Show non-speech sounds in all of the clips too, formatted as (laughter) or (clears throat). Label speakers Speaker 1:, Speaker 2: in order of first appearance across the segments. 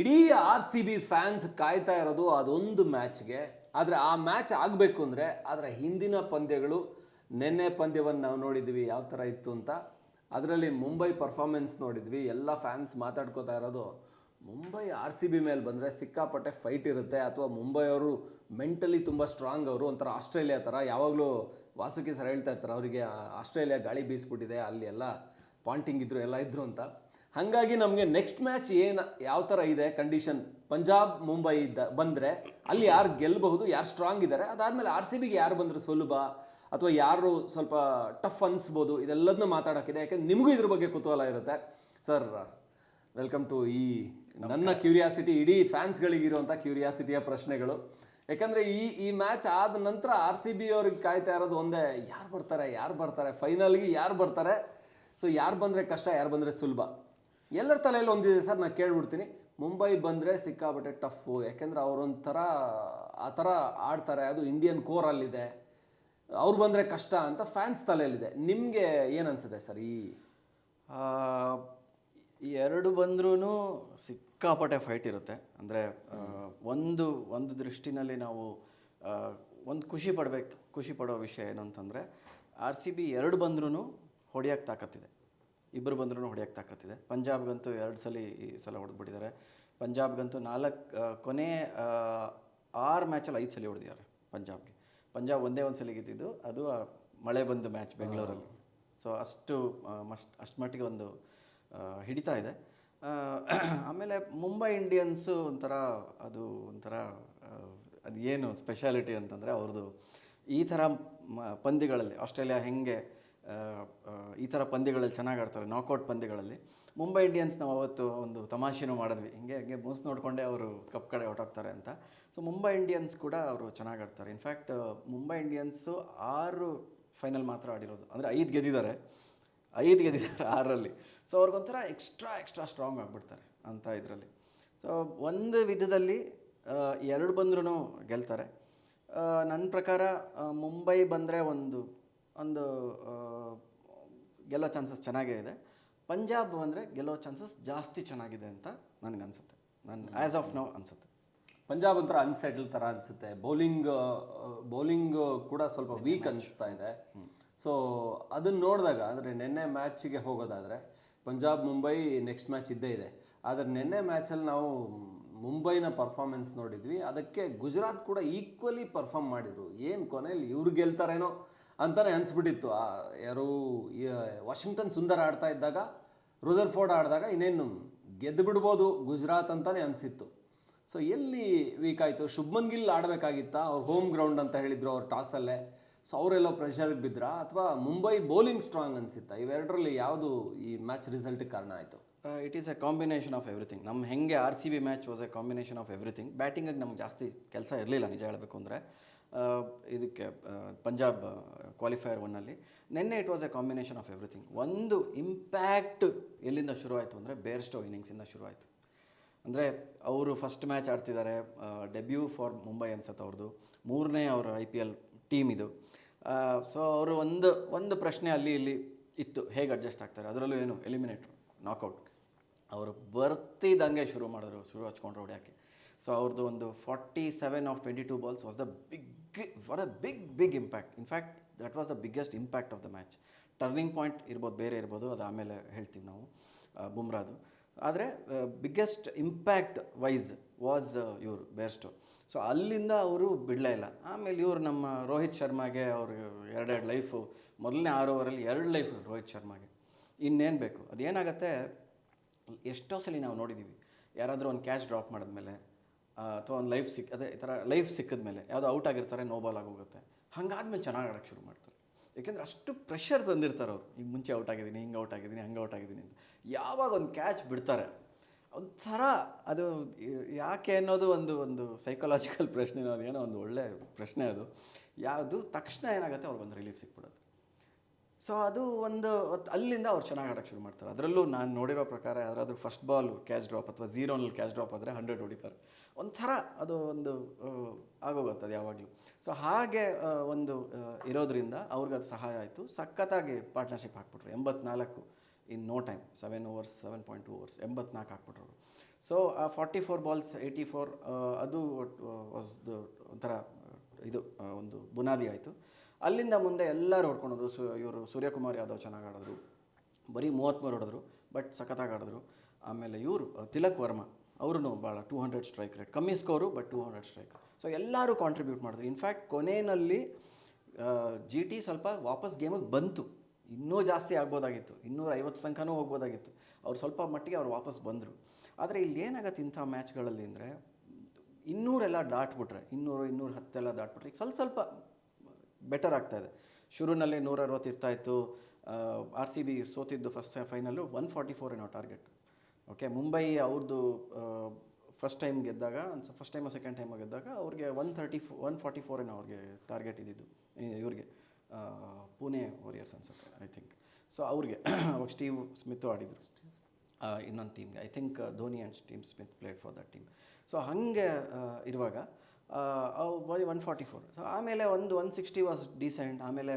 Speaker 1: ಇಡೀ R C B fans ಕಾಯ್ತಾ ಇರೋದು ಅದೊಂದು ಮ್ಯಾಚ್ಗೆ ಆದರೆ ಆ ಮ್ಯಾಚ್ ಆಗಬೇಕು ಅಂದರೆ ಅದರ ಹಿಂದಿನ ಪಂದ್ಯಗಳು, ನಿನ್ನೆ ಪಂದ್ಯವನ್ನು ನಾವು ನೋಡಿದ್ವಿ, ಯಾವ ಥರ ಇತ್ತು ಅಂತ. ಅದರಲ್ಲಿ ಮುಂಬೈ ಪರ್ಫಾರ್ಮೆನ್ಸ್ ನೋಡಿದ್ವಿ, ಎಲ್ಲ ಫ್ಯಾನ್ಸ್ ಮಾತಾಡ್ಕೋತಾ ಇರೋದು. ಮುಂಬೈ ಆರ್ ಸಿ ಬಿ ಮೇಲೆ ಬಂದರೆ ಸಿಕ್ಕಾಪಟ್ಟೆ ಫೈಟ್ ಇರುತ್ತೆ. ಅಥವಾ ಮುಂಬೈ ಅವರು ಮೆಂಟಲಿ ತುಂಬ ಸ್ಟ್ರಾಂಗ್ ಅವರು ಒಂಥರ ಆಸ್ಟ್ರೇಲಿಯಾ ಥರ ಯಾವಾಗಲೂ ವಾಸುಕಿ ಸರ್ ಹೇಳ್ತಾ ಇರ್ತಾರೆ, ಅವರಿಗೆ ಆಸ್ಟ್ರೇಲಿಯಾ ಗಾಳಿ ಬೀಸ್ಬಿಟ್ಟಿದೆ, ಅಲ್ಲಿ ಎಲ್ಲ ಪಾಂಟಿಂಗ್ ಇದ್ದರು ಎಲ್ಲ ಇದ್ದರು ಅಂತ. ಹಾಗಾಗಿ ನಮಗೆ ನೆಕ್ಸ್ಟ್ ಮ್ಯಾಚ್ ಏನು ಯಾವ ಥರ ಇದೆ ಕಂಡೀಷನ್ ಪಂಜಾಬ್ ಮುಂಬೈ ಇದ್ದ ಬಂದರೆ ಅಲ್ಲಿ ಯಾರು ಗೆಲ್ಲಬಹುದು ಯಾರು ಸ್ಟ್ರಾಂಗ್ ಇದ್ದಾರೆ ಅದಾದಮೇಲೆ ಆರ್ ಸಿ ಬಿಗೆ ಯಾರು ಬಂದರೆ ಸುಲಭ? ಅಥವಾ ಯಾರು ಸ್ವಲ್ಪ ಟಫ್ ಅನ್ಸ್ಬೋದು? ಇದೆಲ್ಲದನ್ನ ಮಾತಾಡೋಕ್ಕಿದೆ ಯಾಕೆಂದ್ರೆ ನಿಮಗೂ ಇದ್ರ ಬಗ್ಗೆ ಕುತೂಹಲ ಇರುತ್ತೆ. ಸರ್ ವೆಲ್ಕಮ್ ಟು ಈ ನನ್ನ ಕ್ಯೂರಿಯಾಸಿಟಿ ಇಡೀ ಫ್ಯಾನ್ಸ್ಗಳಿಗಿರುವಂಥ ಕ್ಯೂರಿಯಾಸಿಟಿಯ ಪ್ರಶ್ನೆಗಳು. ಯಾಕಂದರೆ ಈ ಈ ಮ್ಯಾಚ್ ಆದ ನಂತರ ಆರ್ ಸಿ ಬಿ ಅವ್ರಿಗೆ ಕಾಯ್ತಾ ಇರೋದು ಒಂದೇ ಯಾರು ಬರ್ತಾರೆ ಯಾರು ಬರ್ತಾರೆ? ಫೈನಲ್ಗೆ ಯಾರು ಬರ್ತಾರೆ? ಸೊ ಯಾರು ಬಂದರೆ ಕಷ್ಟ ಯಾರು ಬಂದರೆ ಸುಲಭ? ಎಲ್ಲರ ತಲೆಯಲ್ಲಿ ಒಂದಿದೆ ಸರ್ ನಾನು ಕೇಳ್ಬಿಡ್ತೀನಿ. ಮುಂಬೈ ಬಂದರೆ ಸಿಕ್ಕಾಬಟ್ಟೆ ಟಫು ಯಾಕೆಂದರೆ ಅವರೊಂಥರ, ಆ ಥರ ಆಡ್ತಾರೆ. ಅದು ಇಂಡಿಯನ್ ಕೋರಲ್ಲಿದೆ ಅವ್ರು ಬಂದರೆ ಕಷ್ಟ ಅಂತ ಫ್ಯಾನ್ಸ್ ತಲೆಯಲ್ಲಿದೆ. ನಿಮಗೆ ಏನು ಅನ್ಸುತ್ತೆ ಸರ್ ಈ
Speaker 2: ಎರಡು ಬಂದ್ರೂ ಸಿಕ್ಕಾಪಟ್ಟೆ ಫೈಟ್ ಇರುತ್ತೆ. ಅಂದರೆ ಒಂದು ಒಂದು ದೃಷ್ಟಿನಲ್ಲಿ ನಾವು ಒಂದು ಖುಷಿ ಪಡ್ಬೇಕು, ಖುಷಿ ಪಡೋ ವಿಷಯ ಏನು ಅಂತಂದರೆ ಆರ್ ಸಿ ಬಿ ಎರಡು ಬಂದ್ರೂ ಹೊಡಿಯೋಕ್ಕೆ ತಾಕತ್ತಿದೆ. ಇಬ್ಬರು ಬಂದ್ರೂ ಹೊಡೆಯಕ್ಕೆ ತಾಕತ್ತಿದೆ. ಪಂಜಾಬ್ಗಂತೂ ಎರಡು ಸಲ ಈ ಸಲ ಹೊಡೆದ್ಬಿಟ್ಟಿದ್ದಾರೆ. ಪಂಜಾಬ್ಗಂತೂ ನಾಲ್ಕು ಕೊನೆ ಆರು ಮ್ಯಾಚಲ್ಲಿ ಐದು ಸಲ ಹೊಡೆದಿದ್ದಾರೆ ಪಂಜಾಬ್ಗೆ. ಪಂಜಾಬ್ ಒಂದೇ ಒಂದು ಸಲ ಗೆದ್ದಿದ್ದು, ಅದು ಮಳೆ ಬಂದು ಮ್ಯಾಚ್ ಬೆಂಗಳೂರಲ್ಲಿ. ಸೊ ಅಷ್ಟು ಮಸ್ಟ್ ಅಷ್ಟು ಮಟ್ಟಿಗೆ ಒಂದು ಹಿಡಿತಾ ಇದೆ. ಆಮೇಲೆ ಮುಂಬೈ ಇಂಡಿಯನ್ಸು ಒಂಥರ, ಅದು ಒಂಥರ ಅದು ಏನು ಸ್ಪೆಷಾಲಿಟಿ ಅಂತಂದರೆ ಅವ್ರದ್ದು ಈ ಥರ ಪಂದ್ಯಗಳಲ್ಲಿ ಆಸ್ಟ್ರೇಲಿಯಾ ಹೆಂಗೆ ಈ ಥರ ಪಂದ್ಯಗಳಲ್ಲಿ ಚೆನ್ನಾಗಿ ಆಡ್ತಾರೆ ನಾಕೌಟ್ ಪಂದ್ಯಗಳಲ್ಲಿ. ಮುಂಬೈ ಇಂಡಿಯನ್ಸ್ ನಾವು ಅವತ್ತು ಒಂದು ತಮಾಷೆನೂ ಮಾಡಿದ್ವಿ. ಹಿಂಗೆ, ಹಂಗೆ ಮೂಸ್ ನೋಡಿಕೊಂಡೆ ಅವರು ಕಪ್ ಕಡೆ ಹೊರಟೋಗ್ತಾರೆ ಅಂತ. ಸೊ ಮುಂಬೈ ಇಂಡಿಯನ್ಸ್ ಕೂಡ ಅವರು ಚೆನ್ನಾಗಿ ಆಡ್ತಾರೆ. ಇನ್ಫ್ಯಾಕ್ಟ್ ಮುಂಬೈ ಇಂಡಿಯನ್ಸು ಆರು ಫೈನಲ್ ಮಾತ್ರ ಆಡಿರೋದು. ಅಂದರೆ ಐದು ಗೆದ್ದಿದ್ದಾರೆ. ಐದು ಗೆದ್ದಿದ್ದಾರೆ ಆರರಲ್ಲಿ. ಸೊ ಅವ್ರಿಗೊಂಥರ ಎಕ್ಸ್ಟ್ರಾ ಎಕ್ಸ್ಟ್ರಾ ಸ್ಟ್ರಾಂಗ್ ಆಗಿಬಿಡ್ತಾರೆ ಅಂತ ಇದರಲ್ಲಿ. ಸೊ ಒಂದು ವಿಧದಲ್ಲಿ ಎರಡು ಬಂದ್ರೂ ಗೆಲ್ತಾರೆ. ನನ್ನ ಪ್ರಕಾರ ಮುಂಬೈ ಬಂದರೆ ಒಂದು ಒಂದು ಗೆಲ್ಲೋ ಚಾನ್ಸಸ್ ಚೆನ್ನಾಗೇ ಇದೆ. ಪಂಜಾಬ್ ಅಂದರೆ ಗೆಲ್ಲೋ ಚಾನ್ಸಸ್ ಜಾಸ್ತಿ ಚೆನ್ನಾಗಿದೆ ಅಂತ ನನಗನ್ಸುತ್ತೆ. ನನ್ನ ಆ್ಯಸ್ ಆಫ್ ನೌ ಅನಿಸುತ್ತೆ.
Speaker 1: ಪಂಜಾಬ್ ಒಂಥರ ಅನ್ಸೆಟಲ್ ಥರ ಅನಿಸುತ್ತೆ. ಬೌಲಿಂಗ್ ಬೌಲಿಂಗ್ ಕೂಡ ಸ್ವಲ್ಪ ವೀಕ್ ಅನಿಸ್ತಾ ಇದೆ. ಸೊ ಅದನ್ನು ನೋಡಿದಾಗ ಅಂದರೆ ನಿನ್ನೆ ಮ್ಯಾಚಿಗೆ ಹೋಗೋದಾದರೆ ಪಂಜಾಬ್ ಮುಂಬೈ ನೆಕ್ಸ್ಟ್ ಮ್ಯಾಚ್ ಇದ್ದೇ ಇದೆ. ಆದರೆ ನಿನ್ನೆ ಮ್ಯಾಚಲ್ಲಿ ನಾವು ಮುಂಬೈನ ಪರ್ಫಾರ್ಮೆನ್ಸ್ ನೋಡಿದ್ವಿ. ಅದಕ್ಕೆ ಗುಜರಾತ್ ಕೂಡ ಈಕ್ವಲಿ ಪರ್ಫಾರ್ಮ್ ಮಾಡಿದರು. ಏನು ಕೊನೆಯಲ್ಲಿ ಇವ್ರು ಗೆಲ್ತಾರೇನೋ ಅಂತಾನೆ ಅನಿಸ್ಬಿಟ್ಟಿತ್ತು. ಯಾರು ವಾಷಿಂಗ್ಟನ್ ಸುಂದರ್ ಆಡ್ತಾ ಇದ್ದಾಗ ರುದರ್ ಫೋರ್ಡ್ ಆಡಿದಾಗ ಇನ್ನೇನು ಗೆದ್ದು ಬಿಡ್ಬೋದು ಗುಜರಾತ್ ಅಂತಲೇ ಅನಿಸಿತ್ತು. ಸೊ ಎಲ್ಲಿ ವೀಕ್ ಆಯಿತು? ಶುಭ್ಮನ್ ಗಿಲ್ ಆಡಬೇಕಾಗಿತ್ತಾ? ಅವ್ರ ಹೋಮ್ ಗ್ರೌಂಡ್ ಅಂತ ಹೇಳಿದ್ರು ಅವ್ರ ಟಾಸಲ್ಲೇ ಸೊ ಅವರೆಲ್ಲ ಪ್ರೆಷರ್ಗೆ ಬಿದ್ರಾ? ಅಥವಾ ಮುಂಬೈ ಬೌಲಿಂಗ್ ಸ್ಟ್ರಾಂಗ್ ಅನಿಸುತ್ತಾ? ಇವೆರಡರಲ್ಲಿ ಯಾವುದು ಈ ಮ್ಯಾಚ್ ರಿಸಲ್ಟ್ಗೆ ಕಾರಣ ಆಯಿತು?
Speaker 2: It is a combination of everything ನಮ್ಮ ಹೆಂಗೆ R C B match was a combination of everything ಬ್ಯಾಟಿಂಗಾಗಿ ನಮ್ಗೆ ಜಾಸ್ತಿ ಕೆಲಸ ಇರಲಿಲ್ಲ, ನಿಜ ಹೇಳಬೇಕು ಅಂದರೆ. ಇದಕ್ಕೆ ಪಂಜಾಬ್ ಕ್ವಾಲಿಫೈಯರ್ ಒನ್ನಲ್ಲಿ ನಿನ್ನೆ it was a combination of everything ಒಂದು ಇಂಪ್ಯಾಕ್ಟ್ ಎಲ್ಲಿಂದ ಶುರುವಾಯಿತು ಅಂದರೆ ಬೇರ್ಸ್ಟೋ ಇನ್ನಿಂಗ್ಸಿಂದ ಶುರುವಾಯಿತು. ಅಂದರೆ ಅವರು ಫಸ್ಟ್ ಮ್ಯಾಚ್ ಆಡ್ತಿದ್ದಾರೆ ಡೆಬ್ಯೂ ಫಾರ್ ಮುಂಬೈ ಅನ್ಸತ್ತೆ ಅವ್ರದ್ದು ಮೂರನೇ ಅವರ ಐ ಪಿ ಎಲ್ ಟೀಮ್ ಇದು. ಸೊ ಅವರು ಒಂದು ಒಂದು ಪ್ರಶ್ನೆ ಅಲ್ಲಿ, ಇಲ್ಲಿ ಇತ್ತು, ಹೇಗೆ ಅಡ್ಜಸ್ಟ್ ಆಗ್ತಾರೆ? ಅದರಲ್ಲೂ ಏನು ಎಲಿಮಿನೇಟ್ರು ನಾಕೌಟ್ ಅವರು ಬರ್ತಿದ್ದಂಗೆ ಶುರು ಮಾಡಿದ್ರು, ಶುರು ಹಚ್ಕೊಂಡ್ರು ಹೊಡ್ಯೋಕ್ಕೆ ಸೊ ಅವ್ರದ್ದು ಒಂದು forty seven of twenty two balls was the big for a big big impact in fact that was the biggest impact of the match turning point ಇರ್ಬೋದು, ಬೇರೆ ಇರ್ಬೋದು, ಅದು ಆಮೇಲೆ ಹೇಳ್ತೀವಿ ನಾವು ಬುಮ್ರಾದು. ಆದರೆ ಬಿಗ್ಗೆಸ್ಟ್ ಇಂಪ್ಯಾಕ್ಟ್ ವೈಸ್ ವಾಸ್ ಇವರು ಬೇಸ್ಟು ಸೊ ಅಲ್ಲಿಂದ ಅವರು ಬಿಡಲೇ ಇಲ್ಲ. ಆಮೇಲೆ ಇವರು ನಮ್ಮ ರೋಹಿತ್ ಶರ್ಮಾಗೆ ಅವರು ಎರಡೆರಡು ಲೈಫು ಮೊದಲನೇ ಆರು ಓವರಲ್ಲಿ ಎರಡು ಲೈಫ್ ರೋಹಿತ್ ಶರ್ಮಾಗೆ. ಇನ್ನೇನು ಬೇಕು? ಅದೇನಾಗತ್ತೆ? ಎಷ್ಟೋ ಸಲ ನಾವು ನೋಡಿದ್ದೀವಿ ಯಾರಾದರೂ ಒಂದು ಕ್ಯಾಚ್ ಡ್ರಾಪ್ ಮಾಡಿದ್ಮೇಲೆ ಅಥವಾ ಒಂದು ಲೈಫ್ ಸಿಕ್ ಅದೇ ಈ ಥರ ಲೈಫ್ ಸಿಕ್ಕಿದ ಮೇಲೆ ಯಾವುದೋ ಔಟ್ ಆಗಿರ್ತಾರೆ ನೋಬಾಲ್ ಆಗೋಗುತ್ತೆ. ಹಂಗಾದ್ಮೇಲೆ ಚೆನ್ನಾಗಿ ಆಡೋಕ್ಕೆ ಶುರು ಮಾಡ್ತಾರೆ. ಯಾಕೆಂದರೆ ಅಷ್ಟು ಪ್ರೆಷರ್ ತಂದಿರ್ತಾರೆ ಅವರು. ಈಗ ಮುಂಚೆ ಔಟ್ ಆಗಿದ್ದೀನಿ, ಹಿಂಗೆ ಔಟ್ ಆಗಿದ್ದೀನಿ, ಹಂಗೆ ಔಟ್ ಆಗಿದ್ದೀನಿ ಅಂತ. ಯಾವಾಗ ಒಂದು ಕ್ಯಾಚ್ ಬಿಡ್ತಾರೆ, ಒಂಥರ ಅದು ಯಾಕೆ ಅನ್ನೋದು ಒಂದು ಒಂದು ಸೈಕಲಾಜಿಕಲ್ (laughs) ಪ್ರಶ್ನೆ ಅನ್ನೋದು ಏನೋ ಒಂದು ಒಳ್ಳೆ ಪ್ರಶ್ನೆ ಅದು. ಯಾವುದು ತಕ್ಷಣ ಏನಾಗುತ್ತೆ ಅವ್ರಿಗೊಂದು ರಿಲೀಫ್ ಸಿಕ್ಬಿಡುತ್ತೆ. ಸೊ ಅದು ಒಂದು ಅಲ್ಲಿಂದ ಅವ್ರು ಚೆನ್ನಾಗಿ ಆಡೋಕ್ಕೆ ಶುರು ಮಾಡ್ತಾರೆ. ಅದರಲ್ಲೂ ನಾನು ನೋಡಿರೋ ಪ್ರಕಾರ ಯಾರಾದರೂ ಫಸ್ಟ್ ಬಾಲ್ ಕ್ಯಾಚ್ ಡ್ರಾಪ್ ಅಥವಾ ಝೀರೋನಲ್ಲಿ ಕ್ಯಾಚ್ ಡ್ರಾಪ್ ಆದರೆ ಹಂಡ್ರೆಡ್ ಹೊಡಿತಾರೆ. ಒಂಥರ ಅದು ಒಂದು ಆಗೋಗುತ್ತದೆ ಯಾವಾಗಲೂ. ಸೊ ಹಾಗೆ ಒಂದು ಇರೋದ್ರಿಂದ ಅವ್ರಿಗೆ ಅದು ಸಹಾಯ ಆಯಿತು. ಸಖತ್ತಾಗಿ ಪಾರ್ಟ್ನರ್ಶಿಪ್ ಹಾಕ್ಬಿಟ್ರು. ಎಂಬತ್ನಾಲ್ಕು in no time seven overs seven point two overs ಎಂಬತ್ನಾಲ್ಕು ಹಾಕ್ಬಿಟ್ರು ಸೊ ಆ forty four balls eighty four ಅದು ವಾಸ್ ಒಂಥರ ಇದು ಒಂದು ಬುನಾದಿ ಆಯಿತು. ಅಲ್ಲಿಂದ ಮುಂದೆ ಎಲ್ಲರೂ ಹೊಡ್ಕೊಳೋದು ಸು, ಇವರು ಸೂರ್ಯಕುಮಾರ್ ಯಾದವ್ ಚೆನ್ನಾಗಿ ಆಡಿದ್ರು. ಬರೀ ಮೂವತ್ತ್ಮೂರು ಹೊಡೆದ್ರು, ಬಟ್ ಸಖತ್ತಾಗಿ ಆಡಿದ್ರು. ಆಮೇಲೆ ಇವರು ತಿಲಕ್ ವರ್ಮ ಅವ್ರೂ ಭಾಳ ಟೂ ಹಂಡ್ರೆಡ್ ಸ್ಟ್ರೈಕ್ ರೇಟ್, ಕಮ್ಮಿ score, but two hundred strike. So, ಎಲ್ಲರೂ ಕಾಂಟ್ರಿಬ್ಯೂಟ್ ಮಾಡಿದ್ರು. ಇನ್ಫ್ಯಾಕ್ಟ್ ಕೊನೆಯಲ್ಲಿ ಜಿ ಟಿ ಸ್ವಲ್ಪ ವಾಪಸ್ ಗೇಮಿಗೆ ಬಂತು. ಇನ್ನೂ ಜಾಸ್ತಿ ಆಗ್ಬೋದಾಗಿತ್ತು. ಇನ್ನೂರ ಐವತ್ತು ತನಕನೂ ಹೋಗ್ಬೋದಾಗಿತ್ತು. ಅವ್ರು ಸ್ವಲ್ಪ ಮಟ್ಟಿಗೆ ಅವ್ರು ವಾಪಸ್ ಬಂದರು. ಆದರೆ ಇಲ್ಲಿ ಏನಾಗತ್ತೆ ಇಂಥ ಮ್ಯಾಚ್ಗಳಲ್ಲಿ ಅಂದರೆ, ಇನ್ನೂರೆಲ್ಲ ದಾಟ್ಬಿಟ್ರೆ, ಇನ್ನೂರು ಇನ್ನೂರು ಹತ್ತೆಲ್ಲ ದಾಟ್ಬಿಟ್ರೆ, ಈಗ ಸ್ವಲ್ಪ ಸ್ವಲ್ಪ ಬೆಟರ್ ಆಗ್ತಾ ಇದೆ. ಶುರುನಲ್ಲಿ ನೂರ ಅರವತ್ತು ಇರ್ತಾ ಇತ್ತು. R C B ಸೋತಿದ್ದು first final one forty four ಏನೋ ಟಾರ್ಗೆಟ್ ಓಕೆ ಮುಂಬೈ ಅವ್ರದ್ದು ಫಸ್ಟ್ ಟೈಮ್ ಗೆದ್ದಾಗ ಫಸ್ಟ್ ಟೈಮ್ ಸೆಕೆಂಡ್ ಟೈಮ್ ಗೆದ್ದಾಗ ಅವ್ರಿಗೆ one thirty four one forty four ಏನೋ ಅವ್ರಿಗೆ ಟಾರ್ಗೆಟ್ ಇದ್ದಿದ್ದು. ಇವ್ರಿಗೆ ಪುಣೆ ವಾರಿಯರ್ಸ್ ಅನ್ಸುತ್ತೆ ಐ ಥಿಂಕ್ ಸೊ ಅವ್ರಿಗೆ, (coughs) ಅವಾಗ ಸ್ಟೀವ್ ಸ್ಮಿತ್ ಆಡಿದ್ರು. ಇನ್ನೊಂದು ಟೀಮ್ಗೆ I think Dhoni and Steve Smith played for that team so ಹಾಗೆ ಇರುವಾಗ ಬರೀ ಒನ್ ಫಾರ್ಟಿ ಫೋರ್ ಸೊ ಆಮೇಲೆ ಒಂದು ಒನ್ ಸಿಕ್ಸ್ಟಿ ವಾಸ್ ಡಿಸೆಂಟ್ ಆಮೇಲೆ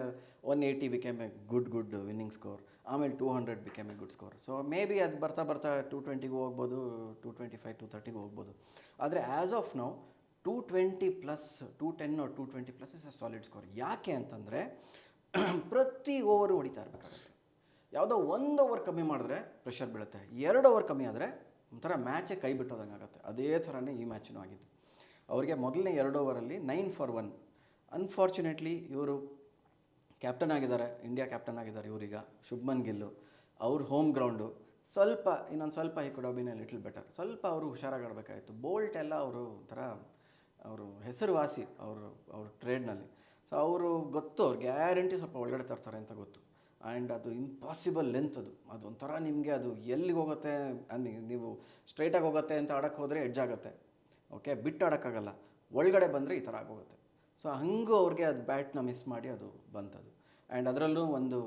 Speaker 2: one eighty became a good good winning score ಆಮೇಲೆ two hundred became a good score so maybe ಅದು ಬರ್ತಾ ಬರ್ತಾ ಟೂ ಟ್ವೆಂಟಿಗೂ ಹೋಗ್ಬೋದು ಟೂ ಟ್ವೆಂಟಿ ಫೈವ್ ಟು ತರ್ಟಿಗೂ ಹೋಗ್ಬೋದು. ಆದರೆ as of now two twenty plus two ten two twenty plus is a solid score ಯಾಕೆ ಅಂತಂದರೆ, (clears throat) ಪ್ರತಿ ಓವರು ಹೊಡಿತಾ ಇರಬೇಕಾಗುತ್ತೆ. ಯಾವುದೋ ಒಂದು ಓವರ್ ಕಮ್ಮಿ ಮಾಡಿದ್ರೆ ಪ್ರೆಷರ್ ಬೀಳುತ್ತೆ. ಎರಡು ಓವರ್ ಕಮ್ಮಿ ಆದರೆ ಒಂಥರ ಮ್ಯಾಚೇ ಕೈ ಬಿಟ್ಟೋದಂಗೆ ಆಗುತ್ತೆ ಅದೇ ಥರನೇ ಈ ಮ್ಯಾಚಿನೂ ಆಗಿದ್ದು. ಅವರಿಗೆ ಮೊದಲನೇ ಎರಡು ಓವರಲ್ಲಿ ನೈನ್ ಫಾರ್ ಒನ್. ಅನ್ಫಾರ್ಚುನೇಟ್ಲಿ ಇವರು ಕ್ಯಾಪ್ಟನ್ ಆಗಿದ್ದಾರೆ ಇಂಡಿಯಾ ಕ್ಯಾಪ್ಟನ್ ಆಗಿದ್ದಾರೆ ಇವರೀಗ, ಶುಭ್ಮನ್ ಗಿಲ್ಲು. ಅವ್ರ ಹೋಮ್ ಗ್ರೌಂಡು ಸ್ವಲ್ಪ, ಇನ್ನೊಂದು ಸ್ವಲ್ಪ ಈ ಬಿನ್ ಲಿಟಲ್ ಬೆಟರ್ ಸ್ವಲ್ಪ ಅವರು ಹುಷಾರಾಗಿ ಆಡಬೇಕಾಗಿತ್ತು ಬೋಲ್ಟ್ ಎಲ್ಲ ಅವರು ಒಂಥರ, ಅವರು ಹೆಸರುವಾಸಿ ಅವರು, ಅವ್ರ ಟ್ರೇಡ್ನಲ್ಲಿ ಸೊ ಅವರು ಗೊತ್ತು, ಅವ್ರು ಗ್ಯಾರಂಟಿ ಸ್ವಲ್ಪ ಒಳಗಡೆ ತರ್ತಾರೆ ಅಂತ ಗೊತ್ತು. ಆ್ಯಂಡ್ ಅದು ಇಂಪಾಸಿಬಲ್ ಲೆಂತ್ ಅದು. ಅದು ಒಂಥರ ನಿಮಗೆ ಅದು ಎಲ್ಲಿಗೆ ಹೋಗುತ್ತೆ ನೀವು ಸ್ಟ್ರೈಟಾಗಿ ಹೋಗುತ್ತೆ ಅಂತ ಆಡೋಕ್ಕೆ ಹೋದರೆ ಎಡ್ಜ್ ಆಗುತ್ತೆ. ಓಕೆ ಬಿಟ್ಟು ಆಡೋಕ್ಕಾಗಲ್ಲ. ಒಳಗಡೆ ಬಂದರೆ ಈ ಥರ ಆಗೋಗುತ್ತೆ. ಸೊ ಹಂಗೂ ಅವ್ರಿಗೆ ಅದು ಬ್ಯಾಟ್ನ ಮಿಸ್ ಮಾಡಿ ಅದು ಬಂತದು. ಆ್ಯಂಡ್ ಅದರಲ್ಲೂ ಒಂದು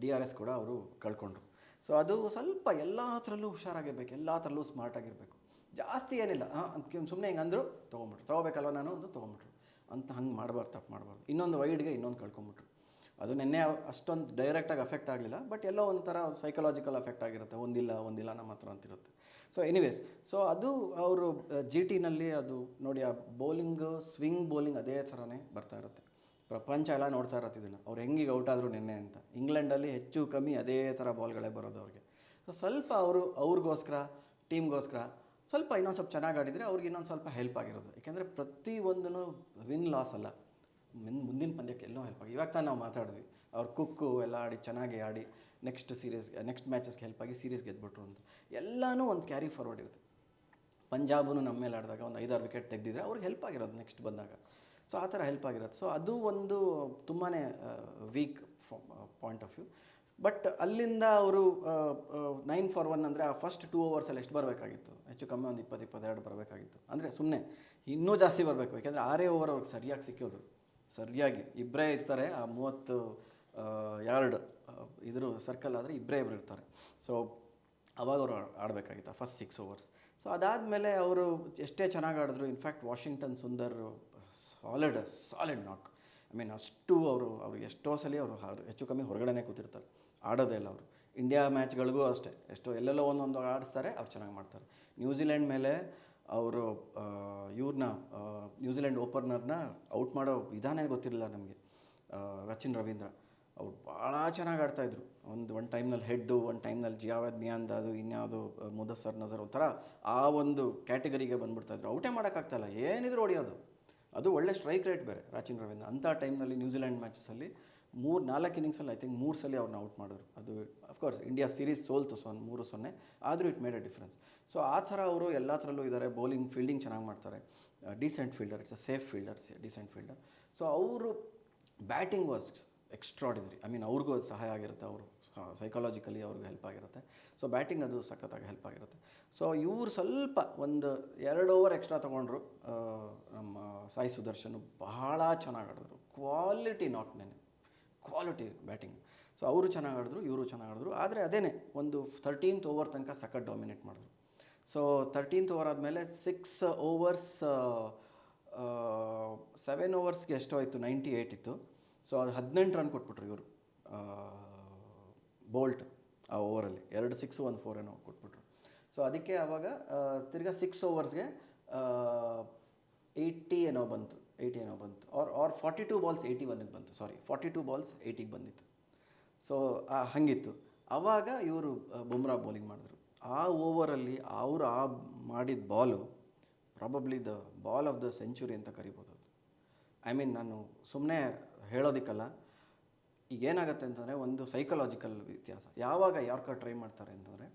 Speaker 2: ಡಿ ಆರ್ ಎಸ್ ಕೂಡ ಅವರು ಕಳ್ಕೊಂಡ್ರು. ಸೊ ಅದು ಸ್ವಲ್ಪ ಎಲ್ಲ ಥರಲ್ಲೂ ಹುಷಾರಾಗಿರ್ಬೇಕು. ಎಲ್ಲ ಥರಲ್ಲೂ ಸ್ಮಾರ್ಟ್ ಆಗಿರಬೇಕು. ಜಾಸ್ತಿ ಏನಿಲ್ಲ. ಹಾಂ ಸುಮ್ಮನೆ ಹಿಂಗೆ ಅಂದರು ತೊಗೊಂಬಿಟ್ರು. ತೊಗೋಬೇಕಲ್ವ ನಾನು? ಒಂದು ತೊಗೊಂಬಿಟ್ರು. ಅಂತ ಹಂಗೆ ಮಾಡಬಾರ್ದು, ತಪ್ಪು ಮಾಡಬಾರ್ದು. ಇನ್ನೊಂದು ವೈಡ್ಗೆ ಇನ್ನೊಂದು ಕಳ್ಕೊಂಬಿಟ್ರು. ಅದು ನಿನ್ನೆ ಅಷ್ಟೊಂದು ಡೈರೆಕ್ಟಾಗಿ ಅಫೆಕ್ಟ್ ಆಗಲಿಲ್ಲ ಬಟ್ ಎಲ್ಲೋ ಒಂಥರ ಸೈಕಲಾಜಿಕಲ್ ಅಫೆಕ್ಟ್ ಆಗಿರುತ್ತೆ. ಒಂದಿಲ್ಲ ಒಂದಿಲ್ಲ ನಮ್ಮ ಹತ್ರ ಅಂತಿರುತ್ತೆ. ಸೊ ಎನಿವೇಸ್ ಸೊ ಅದು ಅವರು ಜಿ ಟಿನಲ್ಲಿ ಅದು ನೋಡಿ, ಆ ಬೌಲಿಂಗ್ ಸ್ವಿಂಗ್ ಬೌಲಿಂಗ್ ಅದೇ ಥರನೇ ಬರ್ತಾ ಇರುತ್ತೆ. ಪ್ರಪಂಚ ಎಲ್ಲ ನೋಡ್ತಾ ಇರತ್ತೆ ಇದನ್ನು. ಅವ್ರು ಹೆಂಗಿಗೆ ಔಟ್ ಆದರು ನಿನ್ನೆ ಅಂತ. ಇಂಗ್ಲೆಂಡಲ್ಲಿ ಹೆಚ್ಚು ಕಮ್ಮಿ ಅದೇ ಥರ ಬಾಲ್ಗಳೇ ಬರೋದು ಅವ್ರಿಗೆ. ಸೊ ಸ್ವಲ್ಪ ಅವರು, ಅವ್ರಿಗೋಸ್ಕರ ಟೀಮ್ಗೋಸ್ಕರ ಸ್ವಲ್ಪ ಇನ್ನೊಂದು ಸ್ವಲ್ಪ ಚೆನ್ನಾಗಿ ಆಡಿದರೆ ಅವ್ರಿಗೆ ಇನ್ನೊಂದು ಸ್ವಲ್ಪ ಹೆಲ್ಪ್ ಆಗಿರೋದು. ಪ್ರತಿ ಒಂದೂ ವಿನ್ ಲಾಸ್ ಅಲ್ಲ. ಮುಂದಿನ ಪಂದ್ಯಕ್ಕೆ ಎಲ್ಲೋ ಹೆಲ್ಪ್ ಆಗಿ, ಇವಾಗ ತಾನು ನಾವು ಮಾತಾಡಿದ್ವಿ, ಅವ್ರ ಕುಕ್ಕು ಎಲ್ಲ ಆಡಿ, ಚೆನ್ನಾಗಿ ಆಡಿ ನೆಕ್ಸ್ಟ್ ಸೀರೀಸ್ ನೆಕ್ಸ್ಟ್ ಮ್ಯಾಚಸ್ಗೆ ಹೆಲ್ಪ್ ಆಗಿ ಸೀರೀಸ್ ಗೆದ್ಬಿಟ್ರು ಅಂತ. ಎಲ್ಲನೂ ಒಂದು ಕ್ಯಾರಿ ಫಾರ್ವರ್ಡ್ ಇರುತ್ತೆ. ಪಂಜಾಬನ್ನು ನಮ್ಮ ಮೇಲೆ ಆಡಿದಾಗ ಒಂದು ಐದಾರು ವಿಕೆಟ್ ತೆಗೆದಿದ್ರೆ ಅವ್ರಿಗೆ ಹೆಲ್ಪ್ ಆಗಿರೋದು ನೆಕ್ಸ್ಟ್ ಬಂದಾಗ. ಸೊ ಆ ಥರ ಹೆಲ್ಪ್ ಆಗಿರೋದು. ಸೊ ಅದು ಒಂದು ತುಂಬಾ weak point of view but ಅಲ್ಲಿಂದ ಅವರು ನೈನ್ ಫಾರ್ ಒನ್ ಅಂದರೆ ಆ ಫಸ್ಟ್ ಟೂ ಓವರ್ಸಲ್ಲಿ ಎಷ್ಟು ಬರಬೇಕಾಗಿತ್ತು? ಹೆಚ್ಚು ಕಮ್ಮಿ ಒಂದು ಇಪ್ಪತ್ತು, ಇಪ್ಪತ್ತೆರಡು ಬರಬೇಕಾಗಿತ್ತು. ಅಂದರೆ ಸುಮ್ಮನೆ ಇನ್ನೂ ಜಾಸ್ತಿ ಬರಬೇಕು. ಯಾಕೆಂದರೆ ಆರೇ ಓವರ್ ಅವ್ರಿಗೆ ಸರಿಯಾಗಿ ಸಿಕ್ಕೋದು ಸರಿಯಾಗಿ ಇಬ್ಬರೇ ಇರ್ತಾರೆ, ಆ ಮೂವತ್ತು ಯಾರ್ಡ್ ಇದ್ರ ಸರ್ಕಲ್ ಆದರೆ ಇಬ್ಬರೇ ಇಬ್ಬರು ಇರ್ತಾರೆ. ಸೊ ಅವಾಗ ಅವರು ಆಡಬೇಕಾಗಿತ್ತು ಫಸ್ಟ್ ಸಿಕ್ಸ್ ಓವರ್ಸ್ ಸೊ ಅದಾದಮೇಲೆ ಅವರು ಎಷ್ಟೇ ಚೆನ್ನಾಗಿ ಆಡಿದ್ರು in fact Washington Sundar solid solid knock I mean ಅಷ್ಟು ಅವರು ಅವ್ರು ಎಷ್ಟೋ ಸಲ ಅವರು ಹೆಚ್ಚು ಕಮ್ಮಿ ಹೊರಗಡೆನೇ ಕೂತಿರ್ತಾರೆ. ಆಡೋದೇ ಇಲ್ಲ ಅವರು. ಇಂಡಿಯಾ ಮ್ಯಾಚ್ಗಳಿಗೂ ಅಷ್ಟೇ. ಎಷ್ಟೋ ಎಲ್ಲೆಲ್ಲೋ ಒಂದೊಂದು ಆಡಿಸ್ತಾರೆ, ಅವ್ರು ಚೆನ್ನಾಗಿ ಮಾಡ್ತಾರೆ. ನ್ಯೂಜಿಲೆಂಡ್ ಮೇಲೆ ಅವರು ಇವ್ರನ್ನ ನ್ಯೂಜಿಲೆಂಡ್ ಓಪನರ್ನ ಔಟ್ ಮಾಡೋ ವಿಧಾನ ಗೊತ್ತಿರಲಿಲ್ಲ ನಮಗೆ. ರಚಿನ್ ರವೀಂದ್ರ. ಅವ್ರು ಭಾಳ ಚೆನ್ನಾಗಿ ಆಡ್ತಾಯಿದ್ರು ಒಂದು ಒಂದು ಟೈಮ್ನಲ್ಲಿ ಹೆಡ್ಡು ಒಂದು ಟೈಮ್ನಲ್ಲಿ ಜಿಯಾವದ್, ಮಿಯಾಂದ್ ಅದು, ಇನ್ಯಾವುದು ಮುದಸ್ಸರ್ ನಜರ್ ಒಂಥರ ಆ ಒಂದು ಕ್ಯಾಟಗರಿಗೆ ಬಂದುಬಿಡ್ತಾಯಿದ್ರು ಔಟೇ ಮಾಡೋಕ್ಕಾಗ್ತಾಯಿಲ್ಲ. ಏನಿದ್ರು ಹೊಡಿಯೋದು. ಅದು ಒಳ್ಳೆ ಸ್ಟ್ರೈಕ್ ರೇಟ್ ಬೇರೆ ರಾಚಿನ್ ರವೀಂದ್ರ. ಅಂಥ ಟೈಮ್ನಲ್ಲಿ ನ್ಯೂಜಿಲೆಂಡ್ ಮ್ಯಾಚಸಲ್ಲಿ ಮೂರು ನಾಲ್ಕು ಇನ್ನಿಂಗ್ಸಲ್ಲಿ ಐ ಥಿಂಕ್ ಮೂರು ಸಲ ಅವ್ರನ್ನ ಔಟ್ ಮಾಡಿದ್ರು. ಅದು ಅಫ್ಕೋರ್ಸ್ ಇಂಡಿಯಾ ಸೀರೀಸ್ ಸೋಲ್ತು ಸೊನ್ನೆ ಮೂರು ಸೊನ್ನೆ. ಆದರೂ it made a difference so ಆ ಥರ ಅವರು ಎಲ್ಲ ಥರಲ್ಲೂ ಇದ್ದಾರೆ ಬೌಲಿಂಗ್ ಫೀಲ್ಡಿಂಗ್ ಚೆನ್ನಾಗಿ ಮಾಡ್ತಾರೆ. Decent fielder it's a safe fielder decent fielder so ಅವರು batting was extraordinary I mean ಅವ್ರಿಗೂ ಅದು ಸಹಾಯ ಆಗಿರುತ್ತೆ. ಅವರು ಸೈಕಾಲಜಿಕಲಿ ಅವ್ರಿಗೆ ಹೆಲ್ಪ್ ಆಗಿರುತ್ತೆ. ಸೊ ಬ್ಯಾಟಿಂಗ್ ಅದು ಸಖತ್ತಾಗಿ ಹೆಲ್ಪ್ ಆಗಿರುತ್ತೆ. ಸೊ ಇವರು ಸ್ವಲ್ಪ ಒಂದು ಎರಡು ಓವರ್ ಎಕ್ಸ್ಟ್ರಾ ತೊಗೊಂಡ್ರು. ನಮ್ಮ ಸಾಯಿ ಸುದರ್ಶನ್ ಬಹಳ ಚೆನ್ನಾಗಿ ಆಡಿದ್ರು. ಕ್ವಾಲಿಟಿ ನಾಟ್ ನೆನೆ ಕ್ವಾಲಿಟಿ ಬ್ಯಾಟಿಂಗ್ ಸೊ ಅವರು ಚೆನ್ನಾಗಿ ಆಡಿದ್ರು, ಇವರು ಚೆನ್ನಾಗಿ ಆಡಿದ್ರು. ಆದರೆ ಅದೇ ಒಂದು ಥರ್ಟೀನ್ತ್ ಓವರ್ ತನಕ ಸಖತ್ ಡಾಮಿನೇಟ್ ಮಾಡಿದ್ರು. ಸೊ ಥರ್ಟೀನ್ತ್ ಓವರ್ ಆದಮೇಲೆ ಸಿಕ್ಸ್ ಓವರ್ಸ್ ಸೆವೆನ್ ಓವರ್ಸ್ಗೆ ಎಷ್ಟೋ ಆಯಿತು ನೈಂಟಿ ಏಯ್ಟ್ ಇತ್ತು. ಸೊ ಅದು ಹದಿನೆಂಟು ರನ್ ಕೊಟ್ಬಿಟ್ರು ಇವರು ಬೋಲ್ಟ್ ಆ ಓವರಲ್ಲಿ ಎರಡು ಸಿಕ್ಸ್ ಒಂದು ಫೋರ್ ಏನೋ ಕೊಟ್ಬಿಟ್ರು. ಸೊ ಅದಕ್ಕೆ ಆವಾಗ ತಿರ್ಗಾ ಸಿಕ್ಸ್ ಓವರ್ಸ್ಗೆ ಏಯ್ಟಿ ಏನೋ ಬಂತು. ಏಯ್ಟಿ ಏನೋ ಬಂತು. R R forty two balls eighty ಒನ್ಗೆ ಬಂತು. ಸಾರಿ ಫಾರ್ಟಿ ಟೂ ಬಾಲ್ಸ್ ಏಯ್ಟಿಗೆ ಬಂದಿತ್ತು. ಸೊ ಹಾಗಿತ್ತು. ಆವಾಗ ಇವರು ಬುಮ್ರಾ ಬೌಲಿಂಗ್ ಮಾಡಿದ್ರು. ಆ ಓವರಲ್ಲಿ ಅವರು ಆ ಮಾಡಿದ ball probably the ball of the century ಅಂತ ಕರಿಬೋದು ಐ ಮೀನ್ ನಾನು ಸುಮ್ಮನೆ ಹೇಳೋದಕ್ಕಲ್ಲ. ಈಗ ಏನಾಗುತ್ತೆ ಅಂತಂದರೆ ಒಂದು ಸೈಕಲಾಜಿಕಲ್ ವ್ಯತ್ಯಾಸ. ಯಾವಾಗ ಯಾರ್ಕರ್ ಟ್ರೈ ಮಾಡ್ತಾರೆ ಅಂತಂದರೆ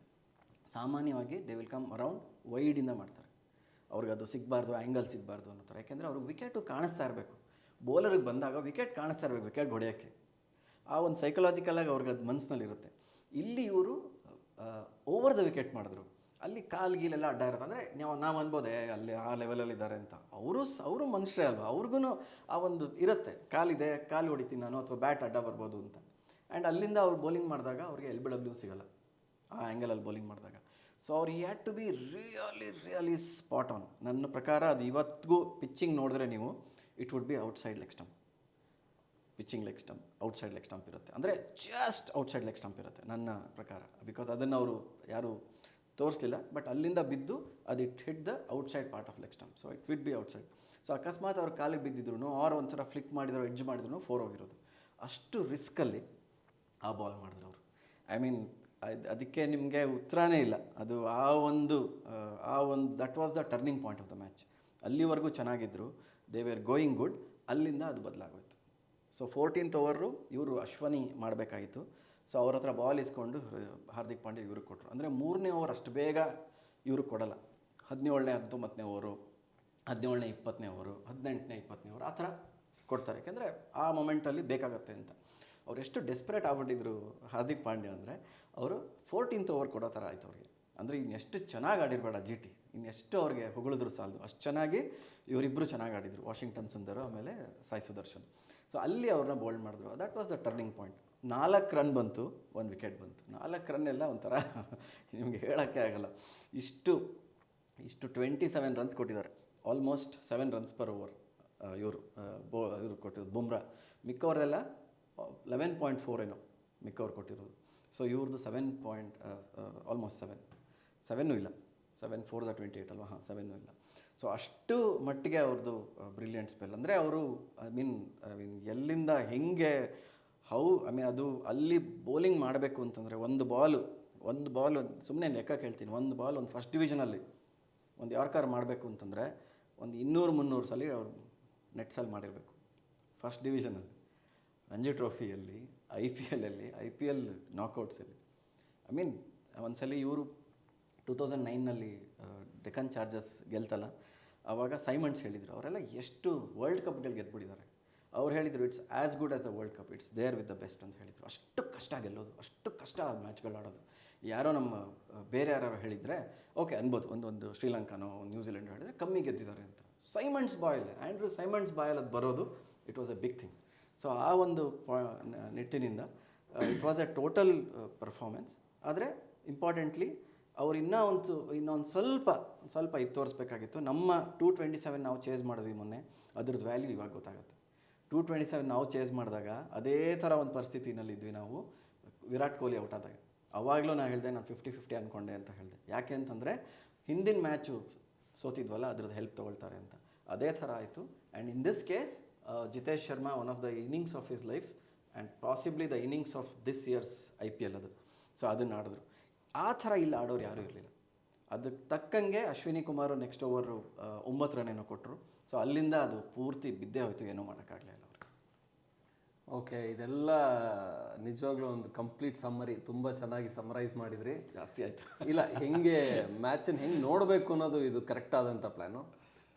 Speaker 2: ಸಾಮಾನ್ಯವಾಗಿ ದೇ ವಿಲ್ ಕಮ್ ಅರೌಂಡ್ ವೈಡಿಂದ ಮಾಡ್ತಾರೆ. ಅವ್ರಿಗೆ ಅದು ಸಿಗಬಾರ್ದು ಆ್ಯಂಗಲ್ ಸಿಗಬಾರ್ದು ಅನ್ನೋ ಥರ. ಯಾಕೆಂದರೆ ಅವ್ರಿಗೆ ವಿಕೆಟು ಕಾಣಿಸ್ತಾ ಇರಬೇಕು. ಬೌಲರಿಗೆ ಬಂದಾಗ ವಿಕೆಟ್ ಕಾಣಿಸ್ತಾ ಇರಬೇಕು ವಿಕೆಟ್ ಹೊಡೆಯೋಕ್ಕೆ. ಆ ಒಂದು ಸೈಕಲಾಜಿಕಲಾಗಿ ಅವ್ರಿಗೆ ಅದು ಮನಸ್ಸಿನಲ್ಲಿರುತ್ತೆ ಇಲ್ಲಿ ಇವರು ಓವರ್ ದ ವಿಕೆಟ್ ಮಾಡಿದ್ರು. ಅಲ್ಲಿ ಕಾಲ್ ಗೀಲೆಲ್ಲ ಅಡ್ಡ ಇರುತ್ತೆ. ಅಂದರೆ ನಾವು ನಾವು ಅನ್ಬೋದೇ, ಅಲ್ಲಿ ಆ ಲೆವೆಲಲ್ಲಿ ಇದ್ದಾರೆ ಅಂತ. ಅವರು ಅವರು ಮನುಷ್ಯರೇ ಅಲ್ವಾ? ಅವ್ರಿಗೂ ಆ ಒಂದು ಇರುತ್ತೆ. ಕಾಲಿದೆ ಕಾಲು ಹೊಡಿತೀನಿ ನಾನು ಅಥವಾ ಬ್ಯಾಟ್ ಅಡ್ಡ ಬರ್ಬೋದು ಅಂತ. ಆ್ಯಂಡ್ ಅಲ್ಲಿಂದ ಅವ್ರು ಬೌಲಿಂಗ್ ಮಾಡಿದಾಗ ಅವ್ರಿಗೆ ಎಲ್ ಬಿ ಡಬ್ಲ್ಯೂ ಸಿಗಲ್ಲ. ಆ ಆ್ಯಂಗಲಲ್ಲಿ ಬೌಲಿಂಗ್ ಮಾಡಿದಾಗ. ಸೊ ಅವ್ರು had to be really really spot on ನನ್ನ ಪ್ರಕಾರ ಅದು ಇವತ್ತಿಗೂ ಪಿಚ್ಚಿಂಗ್ ನೋಡಿದ್ರೆ ನೀವು it would be outside leg stump pitching leg stump outside leg stump ಇರುತ್ತೆ. ಅಂದರೆ ಜಸ್ಟ್ ಔಟ್ಸೈಡ್ ಲೆಗ್ ಸ್ಟಂಪ್ ಇರುತ್ತೆ ನನ್ನ ಪ್ರಕಾರ. ಬಿಕಾಸ್ ಅದನ್ನು ಅವರು ಯಾರು ತೋರಿಸಲಿಲ್ಲ ಬಟ್ ಅಲ್ಲಿಂದ ಬಿದ್ದು ಅದು it hit the outside part of leg stump so it would be outside so ಅಕಸ್ಮಾತ್ ಅವ್ರ ಕಾಲಿಗೆ ಬಿದ್ದಿದ್ರು ಆರ್ ಒಂಥರ ಫ್ಲಿಕ್ ಮಾಡಿದ್ರು ಎಡ್ಜ್ ಮಾಡಿದ್ರು ಫೋರ್ ಹೋಗಿರೋದು. ಅಷ್ಟು ರಿಸ್ಕಲ್ಲಿ ಆ ಬಾಲ್ ಮಾಡಿದ್ರು ಅವರು. ಐ ಮೀನ್ ಅದಕ್ಕೆ ನಿಮಗೆ ಉತ್ತರನೇ ಇಲ್ಲ. ಅದು ಆ ಒಂದು ಆ, ಒಂದು that was the turning point of the match ಅಲ್ಲಿವರೆಗೂ ಚೆನ್ನಾಗಿದ್ದರು ದೇ ವೇರ್ ಗೋಯಿಂಗ್ ಗುಡ್ ಅಲ್ಲಿಂದ ಅದು ಬದಲಾಗೋಯ್ತು. ಸೊ ಫೋರ್ಟೀನ್ತ್ ಓವರು ಇವರು ಅಶ್ವನಿ ಮಾಡಬೇಕಾಗಿತ್ತು. ಸೊ ಅವ್ರ ಹತ್ರ ಬಾಲ್ ಇಸ್ಕೊಂಡು ಹಾರ್ದಿಕ್ ಪಾಂಡ್ಯ ಇವ್ರಿಗೆ ಕೊಟ್ಟರು ಅಂದರೆ ಮೂರನೇ ಓವರ್ ಅಷ್ಟು ಬೇಗ ಇವರು ಕೊಡಲ್ಲ. ಹದಿನೇಳನೇ ಹತ್ತೊಂಬತ್ತನೇ ಓವರು ಹದಿನೇಳನೇ ಇಪ್ಪತ್ತನೇ ಓವರು ಹದಿನೆಂಟನೇ ಇಪ್ಪತ್ತನೇ ಓವರು ಆ ಥರ ಕೊಡ್ತಾರೆ. ಯಾಕೆಂದರೆ ಆ ಮೊಮೆಂಟಲ್ಲಿ ಬೇಕಾಗತ್ತೆ ಅಂತ. ಅವ್ರು ಎಷ್ಟು ಡೆಸ್ಪರೇಟ್ ಆಗ್ಬಿಟ್ಟಿದ್ರು ಹಾರ್ದಿಕ್ ಪಾಂಡ್ಯ ಅಂದರೆ, ಅವರು ಫೋರ್ಟೀನ್ತ್ ಓವರ್ ಕೊಡೋ ಥರ ಆಯಿತು ಅವ್ರಿಗೆ. ಅಂದರೆ ಇನ್ನೆಷ್ಟು ಚೆನ್ನಾಗಿ ಆಡಿರಬೇಡ ಜಿ ಟಿ ಇನ್ನೆಷ್ಟು ಅವ್ರಿಗೆ ಹೊಗಳಿದ್ರು ಸಾಲದು. ಅಷ್ಟು ಚೆನ್ನಾಗಿ ಇವರಿಬ್ಬರು ಚೆನ್ನಾಗಿ ಆಡಿದರು, ವಾಷಿಂಗ್ಟನ್ ಸುಂದರು, ಆಮೇಲೆ ಸಾಯಿ ಸುದರ್ಶನ್. ಸೊ ಅಲ್ಲಿ ಅವ್ರನ್ನ ಬೋಲ್ಡ್ ಮಾಡಿದ್ರು. That was the turning point ನಾಲ್ಕು ರನ್ ಬಂತು, ಒಂದು ವಿಕೆಟ್ ಬಂತು. ನಾಲ್ಕು ರನ್ ಎಲ್ಲ ಒಂಥರ (laughs) ನಿಮಗೆ ಹೇಳೋಕ್ಕೆ ಆಗಲ್ಲ. ಇಷ್ಟು ಇಷ್ಟು ಟ್ವೆಂಟಿ ಸೆವೆನ್ ರನ್ಸ್ ಕೊಟ್ಟಿದ್ದಾರೆ almost seven runs per over ಇವರು ಬೋ, ಇವರು ಕೊಟ್ಟಿದ್ದು ಬುಮ್ರಾ. ಮಿಕ್ಕವರೆಲ್ಲ ಲೆವೆನ್ ಪಾಯಿಂಟ್ ಫೋರ್ ಏನೋ ಮಿಕ್ಕವ್ರು ಕೊಟ್ಟಿರೋದು. ಸೊ ಇವ್ರದ್ದು seven point almost seven seven ಇಲ್ಲ. Seven four the twenty eight ಅಲ್ವಾ? ಹಾಂ ಸೆವೆನ್ನೂ ಇಲ್ಲ. ಸೊ ಅಷ್ಟು ಮಟ್ಟಿಗೆ ಅವ್ರದ್ದು ಬ್ರಿಲಿಯಂಟ್ ಸ್ಪೆಲ್ ಅಂದರೆ ಅವರು ಐ ಮೀನ್ ಐ ಮೀನ್ ಎಲ್ಲಿಂದ ಹೆಂಗೆ ಹೌ ಐ ಮೀನ್ ಅದು ಅಲ್ಲಿ ಬೌಲಿಂಗ್ ಮಾಡಬೇಕು ಅಂತಂದರೆ ಒಂದು ಬಾಲು ಒಂದು ಬಾಲ್ ಸುಮ್ಮನೆ ಲೆಕ್ಕ ಕೇಳ್ತೀನಿ. ಒಂದು ಬಾಲ್ ಒಂದು ಫಸ್ಟ್ ಡಿವಿಷನಲ್ಲಿ ಒಂದು ಯಾರ್ಕಾರ ಮಾಡಬೇಕು ಅಂತಂದರೆ ಒಂದು ಇನ್ನೂರು ಮುನ್ನೂರು ಸಲ ಅವ್ರು ನೆಟ್ಸಲ್ಲಿ ಮಾಡಿರಬೇಕು. ಫಸ್ಟ್ ಡಿವಿಷನಲ್ಲಿ ರಂಜಿ ಟ್ರೋಫಿಯಲ್ಲಿ ಐ ಪಿ ಎಲ್ಲಲ್ಲಿ ಐ ಪಿ ಎಲ್ ನಾಕೌಟ್ಸಲ್ಲಿ ಐ ಮೀನ್ ಒಂದ್ಸಲ ಇವರು ಟೂ ತೌಸಂಡ್ ನೈನಲ್ಲಿ ಡೆಕನ್ ಚಾರ್ಜಸ್ ಗೆಲ್ತಲ್ಲ. ಆವಾಗ ಸೈಮಂಡ್ಸ್ ಹೇಳಿದರು. ಅವರೆಲ್ಲ ಎಷ್ಟು ವರ್ಲ್ಡ್ ಕಪ್ಗಳು ಗೆದ್ಬಿಟ್ಟಿದ್ದಾರೆ. ಅವ್ರು ಹೇಳಿದರು it's as good as the world cup it's there with the best ಅಂತ ಹೇಳಿದರು. ಅಷ್ಟು ಕಷ್ಟ ಗೆಲ್ಲೋದು, ಅಷ್ಟು ಕಷ್ಟ ಮ್ಯಾಚ್ಗಳು ಆಡೋದು ಯಾರೋ ನಮ್ಮ ಬೇರೆ ಯಾರು ಹೇಳಿದರೆ ಓಕೆ ಅನ್ಬೋದು. ಒಂದೊಂದು ಒಂದು ಶ್ರೀಲಂಕಾನೋ ನ್ಯೂಜಿಲೆಂಡ್ ಹೇಳಿದರೆ ಕಮ್ಮಿ ಗೆದ್ದಿದ್ದಾರೆ ಅಂತ. ಸೈಮಂಡ್ಸ್ ಬಾಯ್ಲ್ ಆ್ಯಂಡ್ರೂ ಸೈಮಂಡ್ಸ್ ಬಾಯಲ್ ಅದು ಬರೋದು it was a big thing so ಆ ಒಂದು ನೆಟ್ಟಿನಿಂದ it was a total performance ಆದರೆ ಇಂಪಾರ್ಟೆಂಟ್ಲಿ ಅವ್ರು ಇನ್ನೂ ಒಂದು ಇನ್ನೊಂದು ಸ್ವಲ್ಪ ಸ್ವಲ್ಪ ಇದು ತೋರಿಸ್ಬೇಕಾಗಿತ್ತು. ನಮ್ಮ ಟೂ ಟ್ವೆಂಟಿ ಸೆವೆನ್ ನಾವು ಚೇಸ್ ಮಾಡಿದ್ವಿ ಮೊನ್ನೆ. ಅದ್ರದ್ದು ವ್ಯಾಲ್ಯೂ ಇವಾಗ ಗೊತ್ತಾಗುತ್ತೆ. ಟೂ ಟ್ವೆಂಟಿ ಸೆವೆನ್ ನಾವು ಚೇಸ್ ಮಾಡಿದಾಗ, ಅದೇ ಥರ ಒಂದು ಪರಿಸ್ಥಿತಿನಲ್ಲಿದ್ವಿ ನಾವು. ವಿರಾಟ್ ಕೊಹ್ಲಿ ಔಟ್ ಆದಾಗ. ಅವಾಗಲೂ ನಾನು ಹೇಳಿದೆ, ನಾನು ಫಿಫ್ಟಿ ಫಿಫ್ಟಿ ಅಂದ್ಕೊಂಡೆ ಅಂತ ಹೇಳಿದೆ. ಯಾಕೆ ಅಂತಂದರೆ, ಹಿಂದಿನ ಮ್ಯಾಚು ಸೋತಿದ್ವಲ್ಲ, ಅದ್ರದ್ದು ಹೆಲ್ಪ್ ತೊಗೊಳ್ತಾರೆ ಅಂತ. ಅದೇ ಥರ ಆಯಿತು. And in this case Jitesh Sharma one of the innings of his life and possibly the innings of this years I P L ಅದು. ಸೊ ಅದನ್ನು ಆಡಿದ್ರು ಆ ಥರ ಇಲ್ಲಿ ಆಡೋರು ಯಾರೂ ಇರಲಿಲ್ಲ. ಅದಕ್ಕೆ ತಕ್ಕಂಗೆ ಅಶ್ವಿನಿ ಕುಮಾರ್ ನೆಕ್ಸ್ಟ್ ಓವರು ಒಂಬತ್ತು ರನ್ನೇನೋ ಕೊಟ್ಟರು ಸೊ ಅಲ್ಲಿಂದ ಅದು ಪೂರ್ತಿ ಬಿದ್ದೇ ಹೋಯಿತು. ಏನೂ ಮಾಡೋಕ್ಕಾಗಲಿಲ್ಲ ಅವ್ರಿಗೆ.
Speaker 1: ಓಕೆ ಇದೆಲ್ಲ ನಿಜವಾಗ್ಲೂ ಒಂದು ಕಂಪ್ಲೀಟ್ ಸಮ್ಮರಿ ತುಂಬ ಚೆನ್ನಾಗಿ ಸಮರೈಸ್ ಮಾಡಿದ್ರಿ.
Speaker 2: ಜಾಸ್ತಿ ಆಯಿತು.
Speaker 1: ಇಲ್ಲ ಹೆಂಗೆ ಮ್ಯಾಚನ್ನು ಹೆಂಗೆ ನೋಡಬೇಕು ಅನ್ನೋದು ಇದು ಕರೆಕ್ಟ್ ಆದಂಥ ಪ್ಲ್ಯಾನು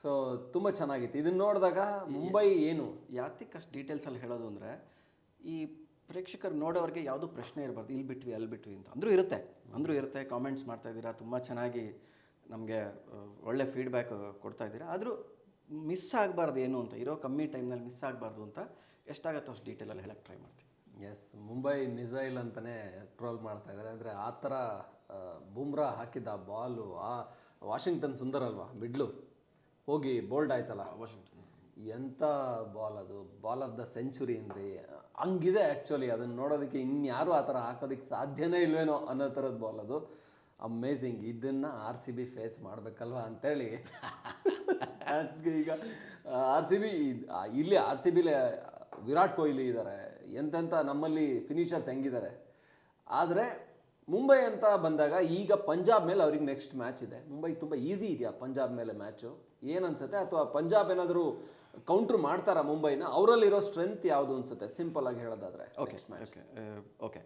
Speaker 1: ಸೊ ತುಂಬ ಚೆನ್ನಾಗಿತ್ತು. ಇದನ್ನ ನೋಡಿದಾಗ ಮುಂಬೈ ಏನು
Speaker 2: ಯಾತಕ್ಕೆ ಅಷ್ಟು ಡೀಟೇಲ್ಸಲ್ಲಿ ಹೇಳೋದು ಅಂದರೆ ಈ ಪ್ರೇಕ್ಷಕರು ನೋಡೋರಿಗೆ ಯಾವುದೂ ಪ್ರಶ್ನೆ ಇರಬಾರ್ದು. ಇಲ್ಲಿ ಬಿಟ್ವಿ ಅಲ್ಲಿ ಬಿಟ್ವಿ ಅಂತ. ಅಂದರೂ ಇರುತ್ತೆ. ಅಂದರೂ ಇರುತ್ತೆ. ಕಾಮೆಂಟ್ಸ್ ಮಾಡ್ತಾ ಇದ್ದೀರಾ. ತುಂಬ ಚೆನ್ನಾಗಿ ನಮಗೆ ಒಳ್ಳೆ ಫೀಡ್ಬ್ಯಾಕ್ ಕೊಡ್ತಾ ಇದ್ದೀರಾ. ಆದರೂ ಮಿಸ್ ಆಗಬಾರ್ದು ಏನು ಅಂತ. ಇರೋ ಕಮ್ಮಿ ಟೈಮ್ನಲ್ಲಿ ಮಿಸ್ ಆಗಬಾರ್ದು ಅಂತ ಎಷ್ಟಾಗತ್ತೋ ಅಷ್ಟು ಡೀಟೇಲಲ್ಲಿ ಹೇಳಕ್ಕೆ ಟ್ರೈ ಮಾಡ್ತೀನಿ.
Speaker 1: ಎಸ್ ಮುಂಬೈ ಮಿಸೈಲ್ ಅಂತಲೇ ಟ್ರೋಲ್ ಮಾಡ್ತಾ ಇದ್ದಾರೆ ಅಂದರೆ ಆ ಥರ ಬುಮ್ರಾ ಹಾಕಿದ್ದ ಆ ಬಾಲು ಆ ವಾಷಿಂಗ್ಟನ್ ಸುಂದರ್ ಅಲ್ವಾ ಮಿಡ್ಲು? ಹೋಗಿ ಬೋಲ್ಡ್ ಆಯ್ತಲ್ಲ.
Speaker 2: ವಾಷಿಂಗ್ಟನ್.
Speaker 1: ಎಂಥ ಬಾಲ್ ಅದು? ಬಾಲ್ ಆಫ್ ದ ಸೆಂಚುರಿ ಅಂದರೆ ಹಂಗಿದೆ ಆ್ಯಕ್ಚುಲಿ ಅದನ್ನು ನೋಡೋದಕ್ಕೆ ಇನ್ಯಾರು ಆ ಥರ ಹಾಕೋದಕ್ಕೆ ಸಾಧ್ಯನೇ ಇಲ್ವೇನೋ ಅನ್ನೋ ಥರದ ಬಾಲ್ ಅದು. ಅಮೇಝಿಂಗ್ ಇದನ್ನು ಆರ್ ಸಿ ಬಿ ಫೇಸ್ ಮಾಡಬೇಕಲ್ವಾ ಅಂತೇಳಿ. ಫ್ಯಾನ್ಸ್ಗೆ ಈಗ ಆರ್ ಸಿ ಬಿ ಇಲ್ಲಿ ಆರ್ ಸಿ ಬಿಲಿ ವಿರಾಟ್ ಕೊಹ್ಲಿ ಇದ್ದಾರೆ ಎಂತೆಂಥ ನಮ್ಮಲ್ಲಿ ಫಿನಿಷರ್ಸ್ ಹೆಂಗಿದ್ದಾರೆ ಆದರೆ ಮುಂಬೈ ಅಂತ ಬಂದಾಗ ಈಗ ಪಂಜಾಬ್ ಮೇಲೆ ಅವ್ರಿಗೆ ನೆಕ್ಸ್ಟ್ ಮ್ಯಾಚ್ ಇದೆ. ಮುಂಬೈ ತುಂಬ ಈಸಿ ಇದೆಯಾ ಪಂಜಾಬ್ ಮೇಲೆ ಮ್ಯಾಚು ಏನನ್ಸುತ್ತೆ? ಅಥವಾ ಪಂಜಾಬ್ ಏನಾದರೂ ಕೌಂಟ್ರ್ ಮಾಡ್ತಾರಾ ಮುಂಬೈನ? ಅವರಲ್ಲಿರೋ ಸ್ಟ್ರೆಂತ್ ಯಾವುದು ಅನ್ಸುತ್ತೆ? ಸಿಂಪಲ್ ಆಗಿ ಹೇಳೋದಾದ್ರೆ
Speaker 2: ಓಕೆ ಓಕೆ ಓಕೆ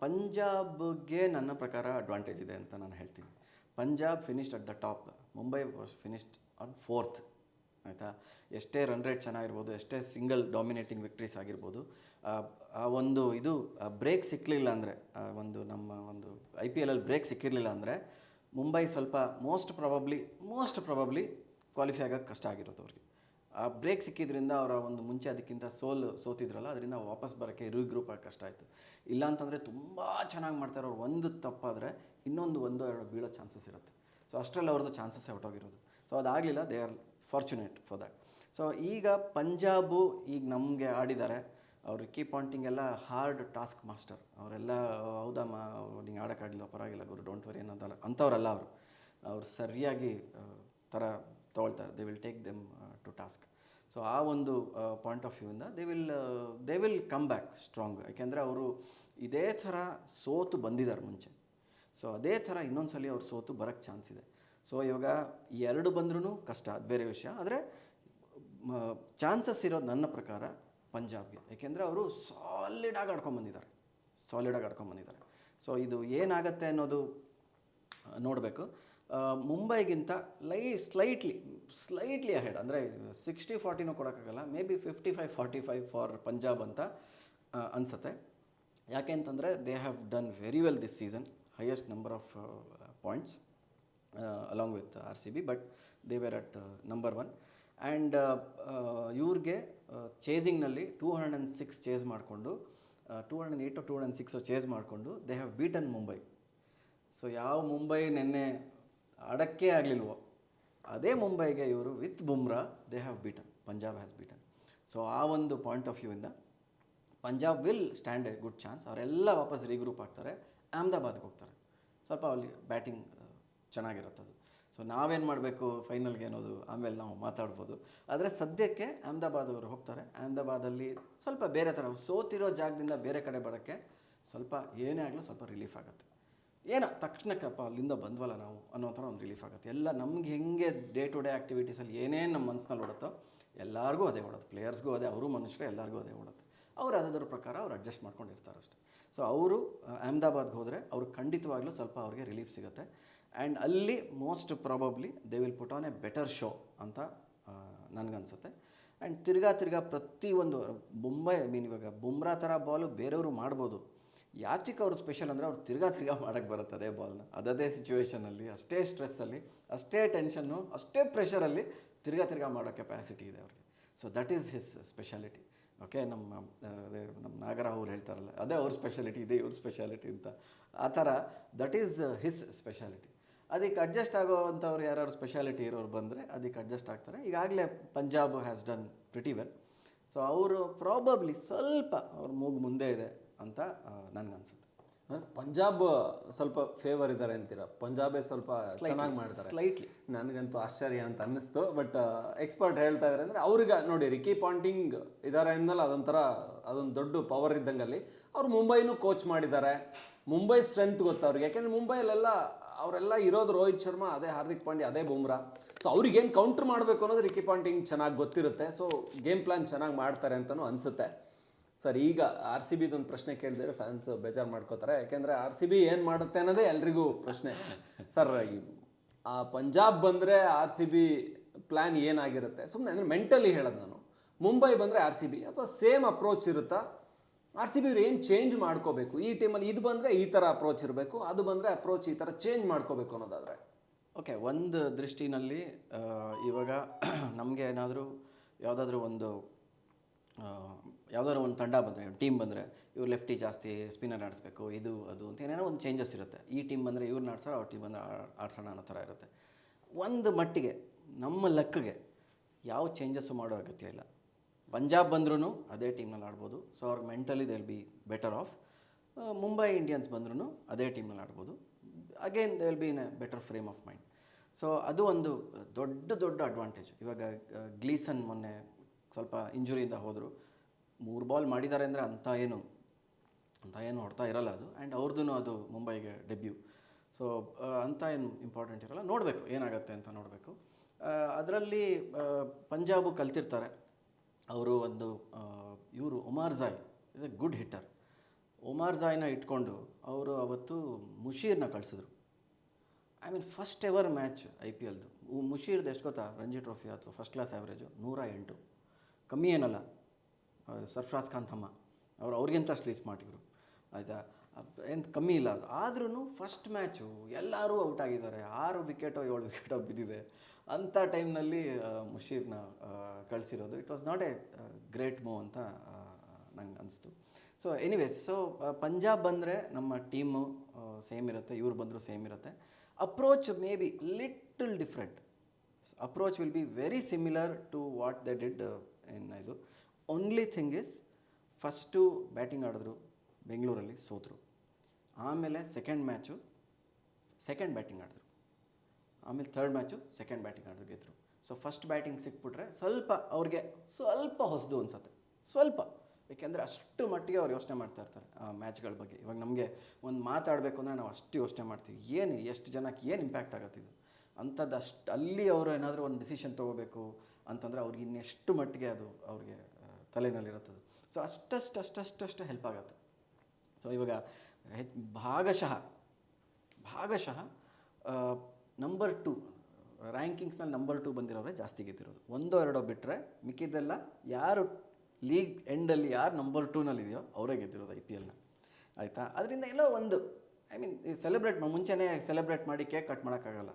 Speaker 2: ಪಂಜಾಬ್ಗೆ ನನ್ನ ಪ್ರಕಾರ ಅಡ್ವಾಂಟೇಜ್ ಇದೆ ಅಂತ ನಾನು ಹೇಳ್ತೀನಿ. Punjab finished at the top Mumbai was finished on fourth ಆಯಿತಾ? ಎಷ್ಟೇ ರನ್ ರೇಟ್ ಚೆನ್ನಾಗಿರ್ಬೋದು ಎಷ್ಟೇ ಸಿಂಗಲ್ ಡಾಮಿನೇಟಿಂಗ್ ವಿಕ್ಟ್ರೀಸ್ ಆಗಿರ್ಬೋದು ಆ, ಆ ಒಂದು ಇದು ಬ್ರೇಕ್ ಸಿಕ್ಕಲಿಲ್ಲ ಅಂದರೆ ಒಂದು ನಮ್ಮ ಒಂದು ಐ ಪಿ ಎಲಲ್ಲಿ ಬ್ರೇಕ್ ಸಿಕ್ಕಿರಲಿಲ್ಲ ಅಂದರೆ ಮುಂಬೈ ಸ್ವಲ್ಪ most probably most probably qualify ಆಗೋಕ್ಕೆ ಕಷ್ಟ ಆಗಿರೋದು ಅವ್ರಿಗೆ. ಆ ಬ್ರೇಕ್ ಸಿಕ್ಕಿದ್ರಿಂದ ಅವರ ಒಂದು ಮುಂಚೆ ಅದಕ್ಕಿಂತ ಸೋಲು ಸೋತಿದ್ರಲ್ಲ, ಅದರಿಂದ ವಾಪಸ್ ಬರೋಕ್ಕೆ ರೀಗ್ರೂಪ್ ಆಗಿ ಕಷ್ಟ ಆಯಿತು. ಇಲ್ಲ ಅಂತಂದರೆ ತುಂಬ ಚೆನ್ನಾಗಿ ಮಾಡ್ತಾರೆ ಅವ್ರು. ಒಂದು ತಪ್ಪಾದರೆ ಇನ್ನೊಂದು ಒಂದು, ಎರಡು ಬೀಳೋ ಚಾನ್ಸಸ್ ಇರುತ್ತೆ. ಸೊ ಅಷ್ಟರಲ್ಲಿ ಅವ್ರದ್ದು ಚಾನ್ಸಸ್ ಔಟ್ ಹೋಗಿರೋದು so ಅದಾಗಲಿಲ್ಲ they are fortunate for that so ಈಗ ಪಂಜಾಬು ಈಗ ನಮಗೆ ಆಡಿದ್ದಾರೆ. ಅವ್ರು ಕೀ ಪಾಂಟಿಂಗ್ ಎಲ್ಲ ಹಾರ್ಡ್ ಟಾಸ್ಕ್ ಮಾಸ್ಟರ್ ಅವರೆಲ್ಲ ಹೌದಮ್ಮ ನಿಂಗೆ ಆಡೋಕ್ಕಾಗಲಿಲ್ಲ ಪರವಾಗಿಲ್ಲ ಗುರು ಡೋಂಟ್ ವರಿ ಅನ್ನೋದಲ್ಲ ಅಂಥವ್ರಲ್ಲ ಅವರು. ಅವ್ರು ಸರಿಯಾಗಿ ಥರ ತೊಗೊಳ್ತಾರೆ. They will take them to task so ಆ ಒಂದು point of ವ್ಯೂಯಿಂದ they will they will come back strong ಯಾಕೆಂದರೆ ಅವರು ಇದೇ ಥರ ಸೋತು ಬಂದಿದ್ದಾರೆ ಮುಂಚೆ. ಸೊ ಅದೇ ಥರ ಇನ್ನೊಂದು ಸಲ ಅವ್ರು ಸೋತು ಬರೋಕ್ಕೆ ಚಾನ್ಸ್ ಇದೆ. ಸೊ ಇವಾಗ ಎರಡು ಬಂದ್ರೂ ಕಷ್ಟ. ಅದು ಬೇರೆ ವಿಷಯ. ಆದರೆ ಚಾನ್ಸಸ್ ಇರೋದು ನನ್ನ ಪ್ರಕಾರ ಪಂಜಾಬ್ಗೆ. ಯಾಕೆಂದರೆ ಅವರು ಸಾಲಿಡಾಗಿ ಆಡ್ಕೊಂಬಂದಿದ್ದಾರೆ ಸಾಲಿಡಾಗಿ ಆಡ್ಕೊಂಬಂದಿದ್ದಾರೆ ಸೊ ಇದು ಏನಾಗತ್ತೆ ಅನ್ನೋದು ನೋಡಬೇಕು. ಮುಂಬೈಗಿಂತ ಲೈ ಸ್ಲೈಟ್ಲಿ ಸ್ಲೈಟ್ಲಿ ಅಹೆಡ್ ಅಂದರೆ ಸಿಕ್ಸ್ಟಿ ಫಾರ್ಟಿನೂ ಕೊಡೋಕ್ಕಾಗಲ್ಲ. Maybe fifty five forty five for Punjab ಅಂತ ಅನ್ಸುತ್ತೆ. ಯಾಕೆ ಅಂತಂದರೆ they have done very well this season highest number of points along with R C B but they were at number one and ಇವ್ರಿಗೆ ಚೇಸಿಂಗ್ನಲ್ಲಿ two hundred and six chase ಮಾಡಿಕೊಂಡು two hundred eight two hundred six chase ಮಾಡಿಕೊಂಡು they have beaten Mumbai so ಯಾವ ಮುಂಬೈ ನಿನ್ನೆ ಅಡಕ್ಕೆ ಆಗಲಿಲ್ವೋ, ಅದೇ ಮುಂಬೈಗೆ ಇವರು with Bumrah they have beaten Punjab has beaten so ಆ ಒಂದು point of ವ್ಯೂಯಿಂದ Punjab will stand a good chance ಅವರೆಲ್ಲ ವಾಪಸ್ ರೀಗ್ರೂಪ್ ಆಗ್ತಾರೆ ಅಹಮದಾಬಾದ್ಗೆ ಹೋಗ್ತಾರೆ. ಸ್ವಲ್ಪ ಅಲ್ಲಿ ಬ್ಯಾಟಿಂಗ್ ಚೆನ್ನಾಗಿರುತ್ತೆ ಸೊ ನಾವೇನು ಮಾಡಬೇಕು ಫೈನಲ್ಗೆ ಅನ್ನೋದು ಆಮೇಲೆ ನಾವು ಮಾತಾಡ್ಬೋದು. ಆದರೆ ಸದ್ಯಕ್ಕೆ ಅಹಮದಾಬಾದ್ ಅವರು ಹೋಗ್ತಾರೆ. ಅಹಮದಾಬಾದಲ್ಲಿ ಸ್ವಲ್ಪ ಬೇರೆ ಥರ ಸೋತಿರೋ ಜಾಗದಿಂದ ಬೇರೆ ಕಡೆ ಬರೋಕ್ಕೆ ಸ್ವಲ್ಪ ಏನೇ ಆಗಲೂ ಸ್ವಲ್ಪ ರಿಲೀಫ್ ಆಗುತ್ತೆ. ಏನೋ ತಕ್ಷಣಕ್ಕಪ್ಪ ಅಲ್ಲಿಂದ ಬಂದ್ವಲ್ಲ ನಾವು ಅನ್ನೋ ಥರ ಒಂದು ರಿಲೀಫ್ ಆಗುತ್ತೆ. ಎಲ್ಲ ನಮ್ಗೆ ಹೆಂಗೆ ಡೇ ಟು ಡೇ ಆ್ಯಕ್ಟಿವಿಟೀಸಲ್ಲಿ ಏನೇನು ನಮ್ಮ ಮನಸ್ಸಿನಲ್ಲಿ ಓಡುತ್ತೋ ಎಲ್ಲರಿಗೂ ಅದೇ ಓಡುತ್ತೆ. ಪ್ಲೇಯರ್ಸ್ಗೂ ಅದೇ, ಅವರು ಮನುಷ್ಯರು ಎಲ್ಲರಿಗೂ ಅದೇ ಓಡುತ್ತೆ. ಅವ್ರು ಅದರ ಪ್ರಕಾರ ಅವ್ರು ಅಡ್ಜಸ್ಟ್ ಮಾಡ್ಕೊಂಡಿರ್ತಾರೆ ಅಷ್ಟೇ ಸೊ ಅವರು, ಅಹಮದಾಬಾದ್ಗೆ ಹೋದರೆ ಅವ್ರು ಖಂಡಿತವಾಗ್ಲೂ ಸ್ವಲ್ಪ ಅವ್ರಿಗೆ ರಿಲೀಫ್ ಸಿಗುತ್ತೆ. ಆ್ಯಂಡ್ ಅಲ್ಲಿ most probably they will put on a better show ಅಂತ ನನಗನ್ಸುತ್ತೆ. ಆ್ಯಂಡ್ ತಿರ್ಗಾ ತಿರ್ಗಾ ಪ್ರತಿಯೊಂದು ಮುಂಬೈ ಐ ಮೀನ್ ಇವಾಗ ಬುಮ್ರಾ ಥರ ಬಾಲು ಬೇರೆಯವರು ಮಾಡ್ಬೋದು. ಯಾತಿಕ್ ಅವ್ರದ್ದು ಸ್ಪೆಷಲ್ ಅಂದರೆ ಅವ್ರು ತಿರ್ಗಾ ತಿರ್ಗಾ ಮಾಡೋಕ್ಕೆ ಬರುತ್ತೆ ಅದೇ ಬಾಲ್ನ ಅದದೇ ಸಿಚುವೇಷನಲ್ಲಿ ಅಷ್ಟೇ ಸ್ಟ್ರೆಸ್ಸಲ್ಲಿ ಅಷ್ಟೇ ಟೆನ್ಷನ್ನು ಅಷ್ಟೇ ಪ್ರೆಷರಲ್ಲಿ ತಿರ್ಗಾ ತಿರ್ಗಾ ಮಾಡೋ ಕೆಪ್ಯಾಸಿಟಿ ಇದೆ ಅವ್ರಿಗೆ. So that is his speciality okay ನಮ್ಮ ಅದೇ ನಮ್ಮ ನಾಗರ ಅವ್ರು ಹೇಳ್ತಾರಲ್ಲ, ಅದೇ ಅವ್ರ ಸ್ಪೆಷಾಲಿಟಿ ಇದೆ ಇವ್ರ ಸ್ಪೆಷಾಲಿಟಿ ಅಂತ. ಆ ಥರ ದಟ್ ಈಸ್ ಹಿಸ್ ಸ್ಪೆಷಾಲಿಟಿ ಅದಕ್ಕೆ ಅಡ್ಜಸ್ಟ್ ಆಗೋವಂಥವ್ರು ಯಾರು ಸ್ಪೆಷಾಲಿಟಿ ಇರೋರು ಬಂದರೆ ಅದಕ್ಕೆ ಅಡ್ಜಸ್ಟ್ ಆಗ್ತಾರೆ. ಈಗಾಗಲೇ Punjab has done pretty well so ಅವರು ಪ್ರಾಬಬ್ಲಿ ಸ್ವಲ್ಪ ಅವ್ರ ಮೂಗು ಮುಂದೆ ಇದೆ ಅಂತ ನನಗನ್ಸುತ್ತೆ
Speaker 1: ಪಂಜಾಬ್ ಸ್ವಲ್ಪ ಫೇವರ್ ಇದ್ದಾರೆ ಅಂತೀರ? ಪಂಜಾಬೇ ಸ್ವಲ್ಪ ಚೆನ್ನಾಗಿ ಮಾಡ್ತಾರೆ.
Speaker 2: ಸ್ಲೈಟ್ಲಿ
Speaker 1: ನನಗಂತೂ ಆಶ್ಚರ್ಯ ಅಂತ ಅನ್ನಿಸ್ತು ಬಟ್ ಎಕ್ಸ್ಪರ್ಟ್ ಹೇಳ್ತಾ ಇದಾರೆ ಅಂದರೆ ಅವ್ರಿಗೆ ನೋಡಿ ರಿಕಿ ಪಾಂಟಿಂಗ್ ಇದ್ದಾರೆ ಅಂದಮೇಲೆ ಅದೊಂಥರ ಅದೊಂದು ದೊಡ್ಡ ಪವರ್ ಇದ್ದಂಗಲ್ಲಿ ಅವ್ರು ಮುಂಬೈನೂ ಕೋಚ್ ಮಾಡಿದ್ದಾರೆ. ಮುಂಬೈ ಸ್ಟ್ರೆಂತ್ ಗೊತ್ತು ಅವ್ರಿಗೆ. ಯಾಕೆಂದ್ರೆ ಮುಂಬೈಲೆಲ್ಲ ಅವರೆಲ್ಲ ಇರೋದು ರೋಹಿತ್ ಶರ್ಮಾ, ಅದೇ ಹಾರ್ದಿಕ್ ಪಾಂಡ್ಯ, ಅದೇ ಬುಮ್ರಾ. ಸೊ ಅವ್ರಿಗೇನು ಕೌಂಟ್ರ್ ಮಾಡಬೇಕು ಅನ್ನೋದು ರಿಕಿ ಪಾಂಟಿಂಗ್ ಚೆನ್ನಾಗಿ ಗೊತ್ತಿರುತ್ತೆ. ಸೊ ಗೇಮ್ ಪ್ಲಾನ್ ಚೆನ್ನಾಗಿ ಮಾಡ್ತಾರೆ ಅಂತಲೂ ಅನಿಸುತ್ತೆ. ಸರ್, ಈಗ ಆರ್ ಸಿ ಬಿದೊಂದು ಪ್ರಶ್ನೆ ಕೇಳಿದ್ರೆ ಫ್ಯಾನ್ಸ್ ಬೇಜಾರು ಮಾಡ್ಕೋತಾರೆ. ಯಾಕೆಂದರೆ ಆರ್ ಸಿ ಬಿ ಏನು ಮಾಡುತ್ತೆ ಅನ್ನೋದೇ ಎಲ್ರಿಗೂ ಪ್ರಶ್ನೆ. ಸರ್ ಆ ಪಂಜಾಬ್ ಬಂದರೆ ಆರ್ ಸಿ ಬಿ ಪ್ಲ್ಯಾನ್ ಏನಾಗಿರುತ್ತೆ? ಸುಮ್ಮನೆ ಅಂದರೆ ಮೆಂಟಲಿ ಹೇಳೋದು ನಾನು. ಮುಂಬೈ ಬಂದರೆ ಆರ್ ಸಿ ಬಿ ಅಥವಾ ಸೇಮ್ ಅಪ್ರೋಚ್ ಇರುತ್ತಾ? ಆರ್ ಸಿ ಬಿ ಇವ್ರು ಏನು ಚೇಂಜ್ ಮಾಡ್ಕೋಬೇಕು? ಈ ಟೀಮಲ್ಲಿ ಇದು ಬಂದರೆ ಈ ಥರ ಅಪ್ರೋಚ್ ಇರಬೇಕು, ಅದು ಬಂದರೆ ಅಪ್ರೋಚ್ ಈ ಥರ ಚೇಂಜ್ ಮಾಡ್ಕೋಬೇಕು ಅನ್ನೋದಾದರೆ.
Speaker 2: ಓಕೆ (clears throat) ಒಂದು ದೃಷ್ಟಿನಲ್ಲಿ ಇವಾಗ ನಮಗೆ ಏನಾದರೂ ಯಾವುದಾದ್ರೂ ಒಂದು ಯಾವುದಾದ್ರೂ ಒಂದು ತಂಡ ಬಂದರೆ ಟೀಮ್ ಬಂದರೆ, ಇವ್ರು ಲೆಫ್ಟಿ ಜಾಸ್ತಿ ಸ್ಪಿನ್ನರ್ ಆಡಿಸ್ಬೇಕು, ಇದು, ಅದು ಅಂತ ಏನೇನೋ ಒಂದು ಚೇಂಜಸ್ ಇರುತ್ತೆ. ಈ ಟೀಮ್ ಬಂದರೆ ಇವ್ರನ್ನ ಆಡ್ಸೋರು ಅವ್ರ ಟೀಮ್ ಬಂದರೆ ಆಡ್ಸೋಣ ಅನ್ನೋ ಥರ ಇರುತ್ತೆ. ಒಂದು ಮಟ್ಟಿಗೆ, ನಮ್ಮ ಲೆಕ್ಕಗೆ ಯಾವ ಚೇಂಜಸ್ಸು ಮಾಡೋ ಅಗತ್ಯ ಇಲ್ಲ. ಪಂಜಾಬ್ ಬಂದ್ರೂ ಅದೇ ಟೀಮ್ನಲ್ಲಿ ಆಡ್ಬೋದು. ಸೊ ಅವ್ರಿಗೆ mentally they will be better off Mumbai Indians ಬಂದ್ರೂ ಅದೇ ಟೀಮ್ನಲ್ಲಿ ಆಡ್ಬೋದು. Again they will be in a better frame of mind so ಅದು ಒಂದು ದೊಡ್ಡ ದೊಡ್ಡ ಅಡ್ವಾಂಟೇಜ್ ಇವಾಗ ಗ್ಲೀಸನ್ ಮೊನ್ನೆ ಸ್ವಲ್ಪ ಇಂಜುರಿಯಿಂದ ಹೋದರು. ಮೂರು ಬಾಲ್ ಮಾಡಿದ್ದಾರೆ ಅಂದರೆ ಅಂಥ ಏನು, ಅಂತ ಏನು ಹೊಡ್ತಾ ಇರಲ್ಲ ಅದು. ಆ್ಯಂಡ್ ಅವ್ರದ್ದು ಅದು ಮುಂಬೈಗೆ ಡೆಬ್ಯೂ ಸೊ ಅಂಥ ಏನು ಇಂಪಾರ್ಟೆಂಟ್ ಇರಲ್ಲ. ನೋಡಬೇಕು ಏನಾಗುತ್ತೆ ಅಂತ ನೋಡಬೇಕು. ಅದರಲ್ಲಿ ಪಂಜಾಬು ಕಲ್ತಿರ್ತಾರೆ. ಅವರು ಒಂದು ಇವರು Omarzai is a good hitter. ಒಮಾರ್ ಝಾಯ್ನ ಇಟ್ಕೊಂಡು ಅವರು ಅವತ್ತು ಮುಷೀರ್ನ ಕಳಿಸಿದ್ರು. I mean first ever match I P ಎಲ್ದು. ಮುಷೀರ್ದು ಎಷ್ಟು ಗೊತ್ತಾ? ರಂಜಿ ಟ್ರೋಫಿ ಅಥವಾ ಫಸ್ಟ್ ಕ್ಲಾಸ್ ಆ್ಯಾವ್ರೇಜು ನೂರ ಎಂಟು. ಕಮ್ಮಿ ಏನಲ್ಲ ಸರ್ಫ್ರಾಜ್ ಖಾನ್ ತಮ್ಮ. ಅವರು ಅವ್ರಿಗಿಂತ ಸ್ಲೀಸ್ ಮಾಡಿದ್ರು ಆಯಿತಾ? ಏನು ಕಮ್ಮಿ ಇಲ್ಲ. ಅದು ಆದ್ರೂ ಫಸ್ಟ್ ಮ್ಯಾಚು ಎಲ್ಲರೂ ಔಟ್ ಆಗಿದ್ದಾರೆ. ಆರು ವಿಕೆಟೋ ಏಳು ವಿಕೆಟೋ ಬಿದ್ದಿದೆ. ಅಂಥ ಟೈಮ್ನಲ್ಲಿ ಮುಷೀರ್ನ ಕಳಿಸಿರೋದು. It was not a great move ಅಂತ ನಂಗೆ ಅನಿಸ್ತು. ಸೊ ಎನಿವೇಸ್ ಸೊ ಪಂಜಾಬ್ ಬಂದರೆ ನಮ್ಮ ಟೀಮು ಸೇಮ್ ಇರುತ್ತೆ. ಇವ್ರು ಬಂದರೂ ಸೇಮ್ ಇರುತ್ತೆ. Approach maybe little different approach will be very similar to what the did in ಇದು. Only thing is first batting ಆಡಿದ್ರು, ಬೆಂಗಳೂರಲ್ಲಿ ಸೋತರು. ಆಮೇಲೆ ಸೆಕೆಂಡ್ ಮ್ಯಾಚು ಸೆಕೆಂಡ್ ಬ್ಯಾಟಿಂಗ್ ಆಡಿದ್ರು. ಆಮೇಲೆ ಥರ್ಡ್ ಮ್ಯಾಚು ಸೆಕೆಂಡ್ ಬ್ಯಾಟಿಂಗ್ ಆಡಿದ್ರು ಗೆದ್ದರು ಸೊ ಫಸ್ಟ್ ಬ್ಯಾಟಿಂಗ್ ಸಿಕ್ಬಿಟ್ರೆ ಸ್ವಲ್ಪ ಅವ್ರಿಗೆ ಸ್ವಲ್ಪ ಹೊಸದು ಅನ್ಸುತ್ತೆ. ಸ್ವಲ್ಪ. ಏಕೆಂದರೆ ಅಷ್ಟು ಮಟ್ಟಿಗೆ ಅವ್ರು ಯೋಚನೆ ಮಾಡ್ತಾ ಇರ್ತಾರೆ ಆ ಮ್ಯಾಚ್ಗಳ ಬಗ್ಗೆ. ಇವಾಗ ನಮಗೆ ಒಂದು ಮಾತಾಡಬೇಕು ಅಂದರೆ ನಾವು ಅಷ್ಟು ಯೋಚನೆ ಮಾಡ್ತೀವಿ. ಏನು ಎಷ್ಟು ಜನಕ್ಕೆ ಏನು ಇಂಪ್ಯಾಕ್ಟ್ ಆಗುತ್ತೆ ಇದು? ಅಂಥದ್ದು ಅಷ್ಟು ಅಲ್ಲಿ ಅವರು ಏನಾದರೂ ಒಂದು ಡಿಸಿಷನ್ ತೊಗೋಬೇಕು ಅಂತಂದರೆ ಅವ್ರಿಗೆ ಇನ್ನೆಷ್ಟು ಮಟ್ಟಿಗೆ ಅದು ಅವ್ರಿಗೆ ತಲೆನಲ್ಲಿರುತ್ತದೆ. ಸೊ ಅಷ್ಟಷ್ಟು ಅಷ್ಟಷ್ಟು ಹೆಲ್ಪ್ ಆಗುತ್ತೆ. ಸೊ ಇವಾಗ ಭಾಗಶಃ ಭಾಗಶಃ ನಂಬರ್ ಟು ರ್ಯಾಂಕಿಂಗ್ಸ್ನಲ್ಲಿ ನಂಬರ್ ಟು ಬಂದಿರೋರೇ ಜಾಸ್ತಿ ಗೆದ್ದಿರೋದು. ಒಂದೋ ಎರಡೋ ಬಿಟ್ಟರೆ ಮಿಕ್ಕಿದ್ದೆಲ್ಲ ಯಾರು ಲೀಗ್ ಎಂಡಲ್ಲಿ ಯಾರು ನಂಬರ್ ಟೂನಲ್ಲಿದೆಯೋ ಅವರೇ ಗೆದ್ದಿರೋದು ಐ ಪಿ ಎಲ್ನ ಆಯಿತಾ? ಅದರಿಂದ ಎಲ್ಲೋ ಒಂದು ಐ ಮೀನ್ ಸೆಲೆಬ್ರೇಟ್ ಮುಂಚೆನೇ ಸೆಲೆಬ್ರೇಟ್ ಮಾಡಿ ಕೇಕ್ ಕಟ್ ಮಾಡೋಕ್ಕಾಗಲ್ಲ.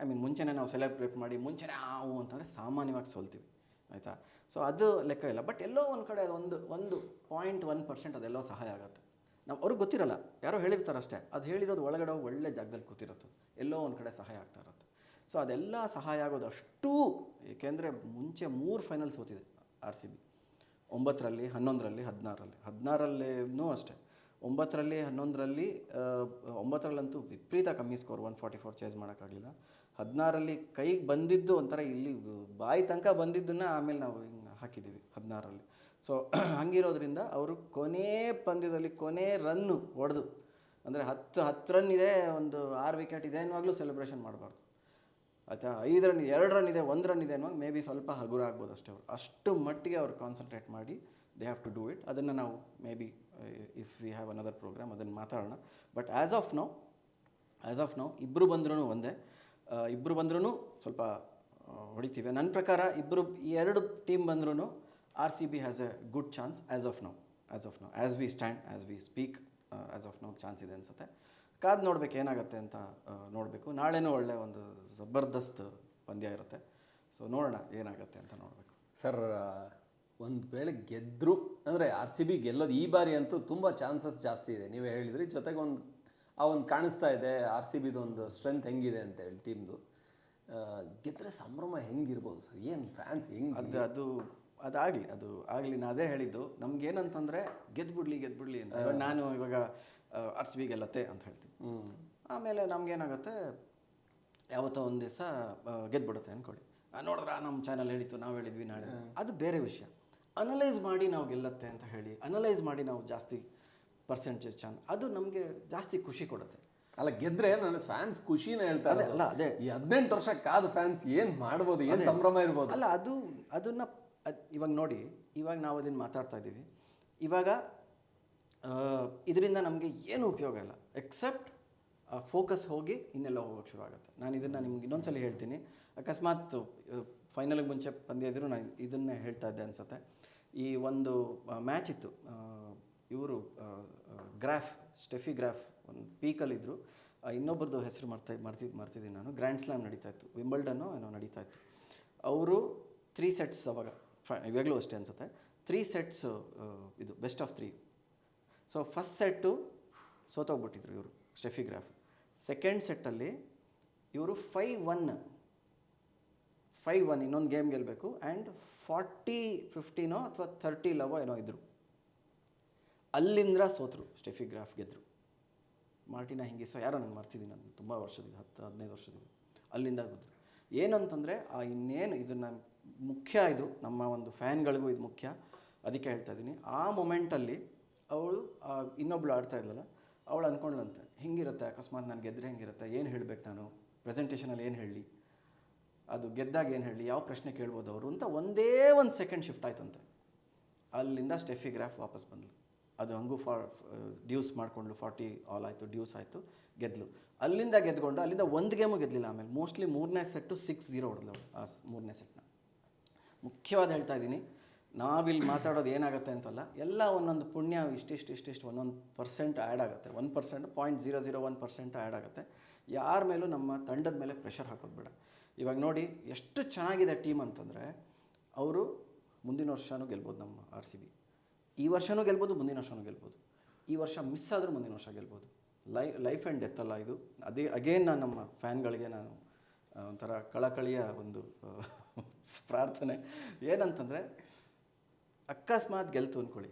Speaker 2: ಐ ಮೀನ್ ಮುಂಚೆನೇ ನಾವು ಸೆಲೆಬ್ರೇಟ್ ಮಾಡಿ, ಮುಂಚೆನೇ ಆವು ಅಂತಂದರೆ ಸಾಮಾನ್ಯವಾಗಿ ಸೋಲ್ತೀವಿ. ಆಯಿತಾ? ಸೊ ಅದು ಲೆಕ್ಕ ಇಲ್ಲ. ಬಟ್ ಎಲ್ಲೋ ಒಂದು ಕಡೆ ಅದೊಂದು ಒಂದು ಪಾಯಿಂಟ್ ಒನ್ ಪರ್ಸೆಂಟ್ ಅದೆಲ್ಲೋ ಸಹಾಯ ಆಗುತ್ತೆ. ನಾವು ಅವ್ರಿಗೆ ಗೊತ್ತಿರಲ್ಲ. ಯಾರೋ ಹೇಳಿರ್ತಾರೆ ಅಷ್ಟೇ ಅದು ಹೇಳಿರೋದು ಒಳಗಡೆ ಒಳ್ಳೆ ಜಾಗದಲ್ಲಿ ಕೂತಿರುತ್ತೆ. ಎಲ್ಲೋ ಒಂದು ಕಡೆ ಸಹಾಯ ಆಗ್ತಾ ಇರುತ್ತೆ. ಸೊ ಅದೆಲ್ಲ ಸಹಾಯ ಆಗೋದು ಅಷ್ಟೂ ಏಕೆಂದರೆ ಮುಂಚೆ ಮೂರು ಫೈನಲ್ಸ್ ಹೋಗ್ತಿದೆ ಆರ್ ಸಿ ಬಿ ಒಂಬತ್ತರಲ್ಲಿ, ಹನ್ನೊಂದರಲ್ಲಿ, ಹದಿನಾರರಲ್ಲಿ. ಹದಿನಾರಲ್ಲೂ ಅಷ್ಟೇ. ಒಂಬತ್ತರಲ್ಲಿ, ಹನ್ನೊಂದರಲ್ಲಿ ಒಂಬತ್ತರಲ್ಲಂತೂ ವಿಪರೀತ ಕಮ್ಮಿ score one forty four chase ಮಾಡೋಕ್ಕಾಗಲಿಲ್ಲ. ಹದಿನಾರಲ್ಲಿ ಕೈಗೆ ಬಂದಿದ್ದು ಒಂಥರ ಇಲ್ಲಿ ಬಾಯಿ ತನಕ ಬಂದಿದ್ದನ್ನು ಆಮೇಲೆ ನಾವು ಹಿಂಗೆ ಹಾಕಿದ್ದೀವಿ, ಹದಿನಾರರಲ್ಲಿ. ಸೊ (clears throat) ಹಂಗಿರೋದ್ರಿಂದ ಅವರು ಕೊನೆ ಪಂದ್ಯದಲ್ಲಿ ಕೊನೆ ರನ್ನು ಹೊಡೆದು ಅಂದರೆ ಹತ್ತು ಹತ್ತು ರನ್ ಇದೆ ಒಂದು ಆರು ವಿಕೆಟ್ ಇದೆ ಅನ್ನುವಾಗಲೂ ಸೆಲೆಬ್ರೇಷನ್ ಮಾಡಬಾರ್ದು. ಅಥವಾ ಐದು ರನ್ ಎರಡು ರನ್ ಇದೆ ಒಂದು ರನ್ ಇದೆ ಅನ್ನುವಾಗ ಮೇ ಬಿ ಸ್ವಲ್ಪ ಹಗುರ ಆಗ್ಬೋದು ಅಷ್ಟೇ ಅವರು. ಅಷ್ಟು ಮಟ್ಟಿಗೆ ಅವ್ರು ಕಾನ್ಸಂಟ್ರೇಟ್ ಮಾಡಿ they have to do it ಅದನ್ನು ನಾವು maybe if we have another programme ಅದನ್ನು ಮಾತಾಡೋಣ. But as of now as of now ಇಬ್ಬರು ಬಂದ್ರೂ ಒಂದೇ. ಇಬ್ಬರು ಬಂದ್ರೂ ಸ್ವಲ್ಪ ಆ, ಹೊಡಿತೀವಿ. ನನ್ನ ಪ್ರಕಾರ ಇಬ್ಬರು ಎರಡು ಟೀಮ್ ಬಂದ್ರೂ R C B has a good chance as of now as of now as we stand as we speak as of now chance ಇದೆ ಅನ್ಸುತ್ತೆ. ಕಾದು ನೋಡ್ಬೇಕು ಏನಾಗುತ್ತೆ ಅಂತ ನೋಡಬೇಕು. ನಾಳೆನೂ ಒಳ್ಳೆ ಒಂದು ಜಬರ್ದಸ್ತ್ ಪಂದ್ಯ ಇರುತ್ತೆ. ಸೊ ನೋಡೋಣ ಏನಾಗುತ್ತೆ ಅಂತ ನೋಡಬೇಕು.
Speaker 1: ಸರ್ ಒಂದು ವೇಳೆ ಗೆದ್ದರು ಅಂದರೆ ಆರ್ ಸಿ ಬಿ ಗೆಲ್ಲೋದು ಈ ಬಾರಿ ಅಂತೂ ತುಂಬ ಚಾನ್ಸಸ್ ಜಾಸ್ತಿ ಇದೆ. ನೀವೇ ಹೇಳಿದ್ರಿ ಜೊತೆಗೆ ಒಂದು ಆ ಒಂದು ಕಾಣಿಸ್ತಾ ಇದೆ ಆರ್ ಸಿ ಬಿದು ಒಂದು ಸ್ಟ್ರೆಂತ್ ಹೆಂಗಿದೆ ಅಂತ ಹೇಳಿ ಟೀಮ್ದು ಗೆದ್ದರೆ ಸಂಭ್ರಮ ಹೆಂಗಿರ್ಬೋದು ಸರ್? ಏನು ಫ್ಯಾನ್ಸ್ ಹೆಂಗೆ
Speaker 2: ಅದು ಅದು ಅದಾಗಲಿ ಅದು ಆಗಲಿ ನಾನು ಅದೇ ಹೇಳಿದ್ದು. ನಮ್ಗೇನಂತಂದರೆ ಗೆದ್ಬಿಡ್ಲಿ ಗೆದ್ಬಿಡ್ಲಿ ಅಂತ. ಇವಾಗ ನಾನು ಇವಾಗ ಆರ್ ಸಿ ಬಿ ಗೆಲ್ಲತ್ತೆ ಅಂತ ಹೇಳ್ತೀನಿ. ಆಮೇಲೆ ನಮ್ಗೇನಾಗುತ್ತೆ ಯಾವತ್ತೋ ಒಂದು ದಿವಸ ಗೆದ್ದುಬಿಡುತ್ತೆ ಅಂದ್ಕೊಳ್ಳಿ ನೋಡಿದ್ರ ನಮ್ಮ ಚಾನಲ್ ಹೇಳಿತ್ತು ನಾವು ಹೇಳಿದ್ವಿ ನಾಳೆ. ಅದು ಬೇರೆ ವಿಷಯ. ಅನಲೈಸ್ ಮಾಡಿ ನಾವು ಗೆಲ್ಲತ್ತೆ ಅಂತ ಹೇಳಿ ಅನಲೈಸ್ ಮಾಡಿ ನಾವು ಜಾಸ್ತಿ ಪರ್ಸೆಂಟೇಜ್ ಚಾನ್ ಅದು ನಮಗೆ ಜಾಸ್ತಿ ಖುಷಿ ಕೊಡುತ್ತೆ.
Speaker 1: ಅಲ್ಲ ಗೆದ್ರೆ ನನ್ನ ಫ್ಯಾನ್ಸ್ ಖುಷಿನ ಹೇಳ್ತಾರೆ
Speaker 2: ಅಲ್ಲ, ಅದೇ.
Speaker 1: ಈ ಹದಿನೆಂಟು ವರ್ಷ ಕಾದ ಫ್ಯಾನ್ಸ್ ಏನು ಮಾಡ್ಬೋದು ಏನು ಸಂಭ್ರಮ ಇರ್ಬೋದು?
Speaker 2: ಅಲ್ಲ ಅದು ಅದನ್ನು ಇವಾಗ ನೋಡಿ, ಇವಾಗ ನಾವು ಅದನ್ನು ಮಾತಾಡ್ತಾ ಇದ್ದೀವಿ. ಇವಾಗ ಇದರಿಂದ ನಮಗೆ ಏನು ಉಪಯೋಗ ಇಲ್ಲ. ಎಕ್ಸೆಪ್ಟ್ ಫೋಕಸ್ ಹೋಗಿ ಇನ್ನೆಲ್ಲ ಹೋಗೋಕ್ಕೆ ಶುರು ಆಗುತ್ತೆ. ನಾನು ಇದನ್ನು ನಿಮ್ಗೆ ಇನ್ನೊಂದ್ಸಲ ಹೇಳ್ತೀನಿ. ಅಕಸ್ಮಾತ್ ಫೈನಲ್ಗೆ ಮುಂಚೆ ಪಂದ್ಯ ನಾನು ಇದನ್ನೇ ಹೇಳ್ತಾ ಇದ್ದೆ ಅನಿಸುತ್ತೆ. ಈ ಒಂದು ಮ್ಯಾಚ್ ಇತ್ತು. ಇವರು ಗ್ರಾಫ್ ಸ್ಟೆಫಿ ಗ್ರಾಫ್ ಒಂದು ಪೀಕಲ್ಲಿದ್ದರು ಇನ್ನೊಬ್ಬರದ್ದು ಹೆಸರು ಮಾಡ್ತಾ ಮರ್ತಿ, ಮರ್ತಿದ್ದೀನಿ ನಾನು. ಗ್ರ್ಯಾಂಡ್ ಸ್ಲ್ಯಾಮ್ ನಡೀತಾ ಇತ್ತು. ವಿಂಬಲ್ಡನ್ನು ಏನೋ ನಡೀತಾ ಇತ್ತು. ಅವರು ತ್ರೀ ಸೆಟ್ಸ್ ಅವಾಗ. ಫ ಇವಾಗಲೂ ಅಷ್ಟೇ ಅನಿಸುತ್ತೆ. ತ್ರೀ ಸೆಟ್ಸ್ ಇದು best of three so first set ಸೋತೋಗ್ಬಿಟ್ಟಿದ್ರು ಇವರು ಸ್ಟೆಫಿಗ್ರಾಫ್ ಸೆಕೆಂಡ್ ಸೆಟ್ಟಲ್ಲಿ ಇವರು ಫೈವ್ ಒನ್ ಫೈವ್ ಒನ್ ಇನ್ನೊಂದು ಗೇಮ್ ಗೆಲ್ಲಬೇಕು ಆ್ಯಂಡ್ ಫಾರ್ಟಿ ಫಿಫ್ಟಿನೋ ಅಥವಾ ಥರ್ಟಿ ಲವೋ ಏನೋ ಇದ್ದರು ಅಲ್ಲಿಂದ ಸೋತರು ಸ್ಟೆಫಿಗ್ರಾಫ್ ಗೆದ್ದರು ಮಾರ್ಟಿನ ಹಿಂಗಿಸೋ, ಯಾರೋ ನಾನು ಮರ್ತಿದ್ದೀನಿ ನಾನು ತುಂಬ ವರ್ಷದಿಂದ ಹತ್ತು, ಹದಿನೈದು ವರ್ಷದಿಂದ ಅಲ್ಲಿಂದ ಬಂದರು ಏನಂತಂದರೆ, ಆ ಇನ್ನೇನು ಇದನ್ನು ಮುಖ್ಯ ಇದು. ನಮ್ಮ ಒಂದು ಫ್ಯಾನ್ಗಳಿಗೂ ಇದು ಮುಖ್ಯ. ಅದಕ್ಕೆ ಹೇಳ್ತಾ ಇದ್ದೀನಿ. ಆ ಮೊಮೆಂಟಲ್ಲಿ ಅವಳು ಇನ್ನೊಬ್ಳು ಆಡ್ತಾ ಇದ್ಲಲ್ಲ, ಅವಳು ಅಂದ್ಕೊಂಡ್ಲಂತೆ ಹಿಂಗಿರುತ್ತೆ? ಅಕಸ್ಮಾತ್ ನಾನು ಗೆದ್ದರೆ ಹೆಂಗಿರುತ್ತೆ? ಏನು ಹೇಳಬೇಕು ನಾನು? ಪ್ರೆಸೆಂಟೇಷನಲ್ಲಿ ಏನು ಹೇಳಲಿ ಅದು ಗೆದ್ದಾಗ ಏನು ಹೇಳಿ? ಯಾವ ಪ್ರಶ್ನೆ ಕೇಳ್ಬೋದು ಅವರು? ಅಂತ ಒಂದೇ ಒಂದು ಸೆಕೆಂಡ್ ಶಿಫ್ಟ್ ಆಯ್ತಂತೆ. ಅಲ್ಲಿಂದ ಸ್ಟೆಫಿ ಗ್ರಾಫ್ ವಾಪಸ್ ಬಂದ್ಲು. ಅದು ಹಂಗೂ ಫಾರ್ ಡ್ಯೂಸ್ ಮಾಡಿಕೊಂಡ್ಲು ಫಾರ್ಟಿ ಆಲ್ ಆಯಿತು, ಡ್ಯೂಸ್ ಆಯಿತು, ಗೆದ್ಲು. ಅಲ್ಲಿಂದ ಗೆದ್ಕೊಂಡು, ಅಲ್ಲಿಂದ ಒಂದು ಗೇಮು ಗೆದ್ದಿಲ್ಲ ಆಮೇಲೆ. ಮೋಸ್ಟ್ಲಿ ಮೂರನೇ ಸೆಟ್ಟು ಸಿಕ್ಸ್ ಜೀರೋ ಹೊಡೆದ್ಲು ಆ ಮೂರನೇ ಸೆಟ್ನ. ಮುಖ್ಯವಾದ ಹೇಳ್ತಾ ಇದ್ದೀನಿ. ನಾವಿಲ್ಲಿ ಮಾತಾಡೋದು ಏನಾಗುತ್ತೆ ಅಂತಲ್ಲ, ಎಲ್ಲ ಒಂದೊಂದು ಪುಣ್ಯ ಇಷ್ಟಿಷ್ಟು ಇಷ್ಟಿಷ್ಟು ಒಂದೊಂದು ಪರ್ಸೆಂಟ್ ಆ್ಯಡ್ ಆಗುತ್ತೆ. One percent point zero zero one percent add ಆಗುತ್ತೆ. ಯಾರ ಮೇಲೂ ನಮ್ಮ ತಂಡದ ಮೇಲೆ ಪ್ರೆಷರ್ ಹಾಕೋದು ಬೇಡ. ಇವಾಗ ನೋಡಿ, ಎಷ್ಟು ಚೆನ್ನಾಗಿದೆ ಟೀಮ್ ಅಂತಂದರೆ, ಅವರು ಮುಂದಿನ ವರ್ಷವೂ ಗೆಲ್ಬೋದು ನಮ್ಮ ಆರ್ ಸಿ ಬಿ ಈ ವರ್ಷನೂ ಗೆಲ್ಬೋದು, ಮುಂದಿನ ವರ್ಷವೂ ಗೆಲ್ಬೋದು. ಈ ವರ್ಷ ಮಿಸ್ ಆದರೂ ಮುಂದಿನ ವರ್ಷ ಗೆಲ್ಬೋದು. ಲೈ ಲೈಫ್ ಆ್ಯಂಡ್ ಡೆತ್ ಅಲ್ಲ ಇದು. ಅದೇ ಅಗೇನ್ ನಾನು ನಮ್ಮ ಫ್ಯಾನ್ಗಳಿಗೆ ನಾನು ಒಂಥರ ಕಳಕಳಿಯ ಒಂದು ಪ್ರಾರ್ಥನೆ. ಏನಂತಂದರೆ ಅಕಸ್ಮಾತ್ ಗೆಲ್ತು ಅಂದ್ಕೊಳ್ಳಿ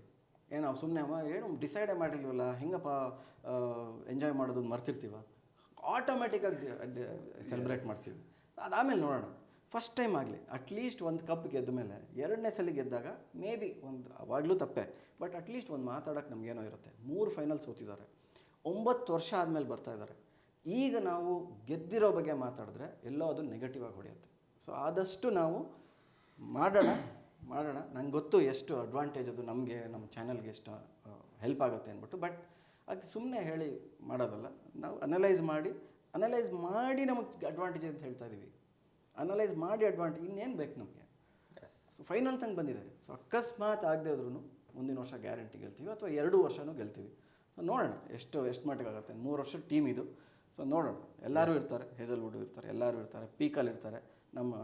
Speaker 2: ಏನು ನಾವು ಸುಮ್ಮನೆ ಏನು ಡಿಸೈಡೇ ಮಾಡಿಲ್ವಲ್ಲ ಹೆಂಗಪ್ಪ ಎಂಜಾಯ್ ಮಾಡೋದು ಮರ್ತಿರ್ತೀವ? ಆಟೋಮೆಟಿಕಾಗಿ ಸೆಲೆಬ್ರೇಟ್ ಮಾಡ್ತೀವಿ. ಅದಾದಮೇಲೆ ನೋಡೋಣ. ಫಸ್ಟ್ ಟೈಮ್ ಆಗಲಿ ಅಟ್ಲೀಸ್ಟ್ ಒಂದು ಕಪ್ ಗೆದ್ದ ಮೇಲೆ ಎರಡನೇ ಸಲ ಗೆದ್ದಾಗ ಮೇ ಬಿ ಒಂದು ಅವಾಗಲೂ ತಪ್ಪೆ ಬಟ್ ಅಟ್ಲೀಸ್ಟ್ ಒಂದು ಮಾತಾಡೋಕ್ಕೆ ನಮಗೇನೋ ಇರುತ್ತೆ. ಮೂರು ಫೈನಲ್ಸ್ ಓದ್ತಿದ್ದಾರೆ. ಒಂಬತ್ತು ವರ್ಷ ಆದಮೇಲೆ ಬರ್ತಾ ಇದ್ದಾರೆ. ಈಗ ನಾವು ಗೆದ್ದಿರೋ ಬಗ್ಗೆ ಮಾತಾಡಿದ್ರೆ ಎಲ್ಲೋ ಅದು ನೆಗೆಟಿವ್ ಆಗಿ ಹೊಡೆಯುತ್ತೆ. ಸೊ ಆದಷ್ಟು ನಾವು ಮಾಡೋಣ ಮಾಡೋಣ. ನಂಗೆ ಗೊತ್ತು ಎಷ್ಟು ಅಡ್ವಾಂಟೇಜ್ ಅದು ನಮಗೆ ನಮ್ಮ ಚಾನಲ್ಗೆ ಎಷ್ಟು ಹೆಲ್ಪ್ ಆಗುತ್ತೆ ಅಂದ್ಬಿಟ್ಟು. ಬಟ್ ಅದು ಸುಮ್ಮನೆ ಹೇಳಿ ಮಾಡೋದಲ್ಲ. ನಾವು ಅನಲೈಸ್ ಮಾಡಿ ಅನಲೈಸ್ ಮಾಡಿ ನಮಗೆ ಅಡ್ವಾಂಟೇಜ್ ಅಂತ ಹೇಳ್ತಾ ಇದ್ದೀವಿ ಅನಲೈಸ್ ಮಾಡಿ ಅಡ್ವಾಂಟೇಜ್ ಇನ್ನೇನು ಬೇಕು ನಮಗೆ? ಸೊ ಫೈನಲ್ ತಂಗೆ ಬಂದಿದೆ. ಸೊ ಅಕಸ್ಮಾತ್ ಆಗದೆ ಇದ್ರೂ ಮುಂದಿನ ವರ್ಷ ಗ್ಯಾರಂಟಿ ಗೆಲ್ತೀವಿ ಅಥವಾ ಎರಡು ವರ್ಷನೂ ಗೆಲ್ತೀವಿ. ಸೊ ನೋಡೋಣ ಎಷ್ಟು ಎಷ್ಟು ಮಟ್ಟಿಗೆ ಆಗುತ್ತೆ ಮೂರು ವರ್ಷ ಟೀಮ್ ಇದು. ಸೊ ನೋಡೋಣ. ಎಲ್ಲರೂ ಇರ್ತಾರೆ. ಹೇಜಲ್ವುಡ್ ಇರ್ತಾರೆ. ಎಲ್ಲರೂ ಇರ್ತಾರೆ. ಪೀಕಲ್ಲಿ ಇರ್ತಾರೆ. ನಮ್ಮ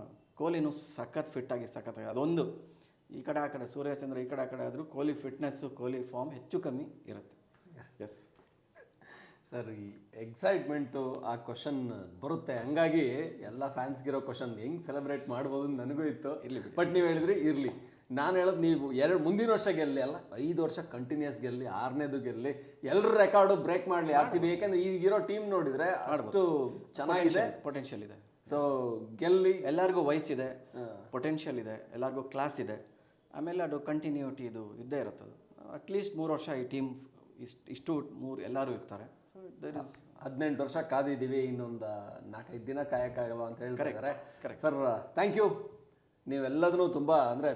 Speaker 2: ಕೊಹ್ಲಿನೂ ಸಖತ್ ಫಿಟ್ಟಾಗಿ ಸಖತ್ತಾಗಿ ಅದೊಂದು. ಈ ಕಡೆ ಆ ಕಡೆ ಸೂರ್ಯಚಂದ್ರ ಈ ಕಡೆ ಆ ಕಡೆ ಆದರೂ ಕೊಹ್ಲಿ ಫಿಟ್ನೆಸ್ಸು ಕೊಹ್ಲಿ ಫಾರ್ಮ್ ಹೆಚ್ಚು ಕಮ್ಮಿ ಇರುತ್ತೆ. ಎಸ್
Speaker 1: ಸರ್ ಈ ಎಕ್ಸೈಟ್ಮೆಂಟು ಆ ಕ್ವಶನ್ ಬರುತ್ತೆ. ಹಂಗಾಗಿ ಎಲ್ಲ ಫ್ಯಾನ್ಸ್ಗಿರೋ ಕ್ವಶನ್ ಹೆಂಗ್ ಸೆಲೆಬ್ರೇಟ್ ಮಾಡ್ಬೋದು ನನಗೂ ಇತ್ತು. ಬಟ್ ನೀವು ಹೇಳಿದ್ರಿ ಇರಲಿ. ನಾನು ಹೇಳೋದು ನೀವು ಎರಡು ಮುಂದಿನ ವರ್ಷ ಗೆಲ್ಲಿ ಅಲ್ಲ ಐದು ವರ್ಷ ಕಂಟಿನ್ಯೂಸ್ ಗೆಲ್ಲಿ ಆರನೇದು ಗೆಲ್ಲಿ ಎಲ್ಲರ ರೆಕಾರ್ಡು ಬ್ರೇಕ್ ಮಾಡಲಿ. ಆರ್ ಸಿ ಬಿ ಯಾಕೆಂದ್ರೆ ಈಗಿರೋ ಟೀಮ್ ನೋಡಿದರೆ ಅಷ್ಟು ಚೆನ್ನಾಗಿದೆ.
Speaker 2: ಪೊಟೆನ್ಷಿಯಲ್ ಇದೆ.
Speaker 1: ಸೊ ಗೆಲ್ಲಿ
Speaker 2: ಎಲ್ಲರಿಗೂ ವಯಸ್ಸಿದೆ ಪೊಟೆನ್ಷಿಯಲ್ ಇದೆ ಎಲ್ಲರಿಗೂ ಕ್ಲಾಸ್ ಇದೆ. ಆಮೇಲೆ ಅದು ಕಂಟಿನ್ಯೂಟಿ ಇದು ಇದ್ದೇ ಇರುತ್ತೆ ಅದು. ಅಟ್ಲೀಸ್ಟ್ ಮೂರು ವರ್ಷ ಈ ಟೀಮ್ ಇಷ್ಟು ಇಷ್ಟು ಮೂರು ಎಲ್ಲರೂ ಇರ್ತಾರೆ. ಸೊ ದೇರ್ ಇಸ್
Speaker 1: ಹದಿನೆಂಟು ವರ್ಷ ಕಾದಿದ್ದೀವಿ ಇನ್ನೊಂದು ನಾಲ್ಕೈದು ದಿನ ಕಾಯಕ್ಕಾಗಲ್ಲ ಅಂತ ಹೇಳ್ತಾರೆ. ಸರ್ ಥ್ಯಾಂಕ್ ಯು ನೀವೆಲ್ಲದನ್ನೂ ತುಂಬ ಅಂದರೆ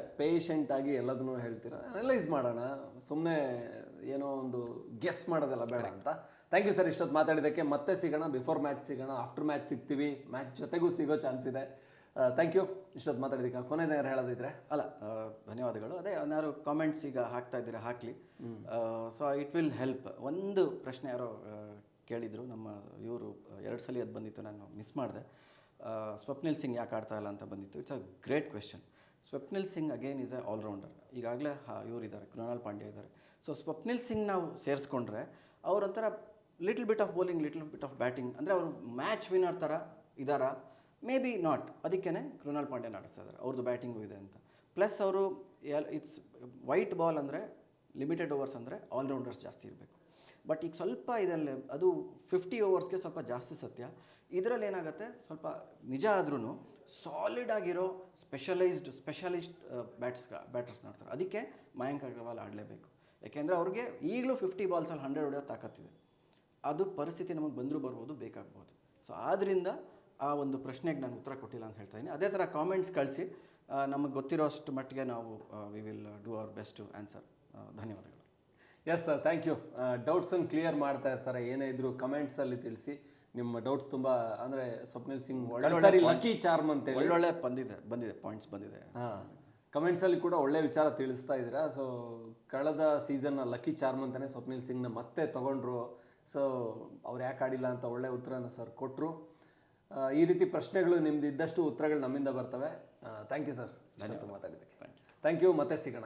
Speaker 1: ಆಗಿ ಎಲ್ಲದನ್ನೂ ಹೇಳ್ತೀರಾ? ಅನಲೈಸ್ ಮಾಡೋಣ. ಸುಮ್ಮನೆ ಏನೋ ಒಂದು ಗೆಸ್ ಮಾಡೋದೆಲ್ಲ ಬೇಡ ಅಂತ. ಥ್ಯಾಂಕ್ ಯು ಸರ್ ಇಷ್ಟೊತ್ತು ಮಾತಾಡಿದ್ದಕ್ಕೆ. ಮತ್ತೆ ಸಿಗೋಣ ಬಿಫೋರ್ ಮ್ಯಾಚ್ ಸಿಗೋಣ ಆಫ್ಟರ್ ಮ್ಯಾಚ್ ಸಿಗ್ತೀವಿ. ಮ್ಯಾಚ್ ಜೊತೆಗೂ ಸಿಗೋ ಚಾನ್ಸ್ ಇದೆ. ಥ್ಯಾಂಕ್ ಯು ಇಷ್ಟೊತ್ತು ಮಾತಾಡಿದ್ದಕ್ಕೆ. ಕೊನೆಯದಾರು ಹೇಳೋದಿದ್ರೆ?
Speaker 2: ಅಲ್ಲ ಧನ್ಯವಾದಗಳು. ಅದೇ ಯಾರು ಕಾಮೆಂಟ್ಸ್ ಈಗ ಹಾಕ್ತಾ ಇದ್ದೀರಾ ಹಾಕಲಿ. ಸೊ ಇಟ್ ವಿಲ್ ಹೆಲ್ಪ್ ಒಂದು ಪ್ರಶ್ನೆ ಯಾರೋ ಕೇಳಿದರು ನಮ್ಮ ಇವರು ಎರಡು ಸಲ ಅದು ಬಂದಿತ್ತು ನಾನು ಮಿಸ್ ಮಾಡಿದೆ. ಸ್ವಪ್ನಿಲ್ ಸಿಂಗ್ ಯಾಕೆ ಆಡ್ತಾ ಇಲ್ಲ ಅಂತ ಬಂದಿತ್ತು. It's a great question Swapnil Singh again is a all rounder ಈಗಾಗಲೇ ಇವರಿದ್ದಾರೆ ಇದ್ದಾರೆ ಕೃಣಾಲ್ ಪಾಂಡ್ಯ ಇದ್ದಾರೆ. ಸೊ ಸ್ವಪ್ನಿಲ್ ಸಿಂಗ್ ನಾವು ಸೇರಿಸ್ಕೊಂಡ್ರೆ ಅವರೊಂಥರ little bit of bowling little bit of batting ಅಂದರೆ ಅವರು ಮ್ಯಾಚ್ ವಿನ್ನರ್ ಥರ ಇದ್ದಾರಾ ಮೇ ಬಿ ನಾಟ್ ಅದಕ್ಕೇ ಕೃಣಾಲ್ ಪಾಂಡ್ಯನ ಆಡಿಸ್ತಾ ಇದ್ದಾರೆ ಅವ್ರದ್ದು ಬ್ಯಾಟಿಂಗು ಇದೆ ಅಂತ. ಪ್ಲಸ್ ಅವರು ಇಟ್ಸ್ ವೈಟ್ ಬಾಲ್ ಅಂದರೆ ಲಿಮಿಟೆಡ್ ಓವರ್ಸ್ ಅಂದರೆ ಆಲ್ರೌಂಡರ್ಸ್ ಜಾಸ್ತಿ ಇರಬೇಕು. ಬಟ್ ಈಗ ಸ್ವಲ್ಪ ಇದರಲ್ಲಿ ಅದು ಫಿಫ್ಟಿ ಓವರ್ಸ್ಗೆ ಸ್ವಲ್ಪ ಜಾಸ್ತಿ ಸತ್ಯ. ಇದರಲ್ಲಿ ಏನಾಗುತ್ತೆ? ಸ್ವಲ್ಪ ನಿಜ ಆದ್ರೂ ಸಾಲಿಡ್ ಆಗಿರೋ ಸ್ಪೆಷಲೈಸ್ಡ್ ಸ್ಪೆಷಲಿಸ್ಟ್ ಬ್ಯಾಟ್ಸ್ ಬ್ಯಾಟರ್ಸ್ ಆಡ್ತಾರೆ ಅದಕ್ಕೆ ಮಯಾಂಕ್ ಅಗ್ರವಾಲ್ ಆಡಲೇಬೇಕು. ಯಾಕೆಂದರೆ ಅವ್ರಿಗೆ ಈಗಲೂ ಫಿಫ್ಟಿ ಬಾಲ್ಸಲ್ಲಿ ಹಂಡ್ರೆಡ್ ಹೊಡೆಯೋ ತಾಕತ್ತಿದೆ. ಅದು ಪರಿಸ್ಥಿತಿ ನಮಗೆ ಬಂದರೂ ಬರ್ಬೋದು ಬೇಕಾಗ್ಬೋದು. ಸೊ ಆದ್ದರಿಂದ ಆ ಒಂದು ಪ್ರಶ್ನೆಗೆ ನಾನು ಉತ್ತರ ಕೊಟ್ಟಿಲ್ಲ ಅಂತ ಹೇಳ್ತಾ ಇದ್ದೀನಿ. ಅದೇ ಥರ ಕಾಮೆಂಟ್ಸ್ ಕಳಿಸಿ. ನಮಗೆ ಗೊತ್ತಿರೋ ಅಷ್ಟು ಮಟ್ಟಿಗೆ ನಾವು we will do our best to answer ಧನ್ಯವಾದಗಳು.
Speaker 1: ಎಸ್ ಸರ್ ಥ್ಯಾಂಕ್ ಯು ಡೌಟ್ಸನ್ನು ಕ್ಲಿಯರ್ ಮಾಡ್ತಾ ಇರ್ತಾರೆ. ಏನೇ ಇದ್ರು ಕಮೆಂಟ್ಸಲ್ಲಿ ತಿಳಿಸಿ. ನಿಮ್ಮ ಡೌಟ್ಸ್ ತುಂಬ ಅಂದರೆ ಸ್ವಪ್ನಿಲ್ ಸಿಂಗ್ ಸರಿ ಲಕ್ಕಿ ಚಾರ್ಮ್ ಅಂತೇಳಿ.
Speaker 2: ಒಳ್ಳೊಳ್ಳೆ ಬಂದಿದೆ ಬಂದಿದೆ ಪಾಯಿಂಟ್ಸ್ ಬಂದಿದೆ.
Speaker 1: ಹಾಂ. ಕಮೆಂಟ್ಸಲ್ಲಿ ಕೂಡ ಒಳ್ಳೆ ವಿಚಾರ ತಿಳಿಸ್ತಾ ಇದ್ದೀರಾ. ಸೊ ಕಳೆದ ಸೀಸನ್ನ ಲಕ್ಕಿ ಚಾರ್ಮ್ ಅಂತಲೇ ಸ್ವಪ್ನಿಲ್ ಸಿಂಗ್ನ ಮತ್ತೆ ತಗೊಂಡ್ರು. ಸೊ ಅವ್ರು ಯಾಕೆ ಆಡಿಲ್ಲ ಅಂತ ಒಳ್ಳೆ ಉತ್ತರನ ಸರ್ ಕೊಟ್ಟರು ಈ ರೀತಿ ಪ್ರಶ್ನೆಗಳು ನಿಮ್ದು ಇದ್ದಷ್ಟು ಉತ್ತರಗಳು ನಮ್ಮಿಂದ ಬರ್ತವೆ. ಥ್ಯಾಂಕ್ ಯು ಸರ್ ಮಾತಾಡಿದ್ದಕ್ಕೆ. ಥ್ಯಾಂಕ್ ಯು ಮತ್ತೆ ಸಿಗೋಣ.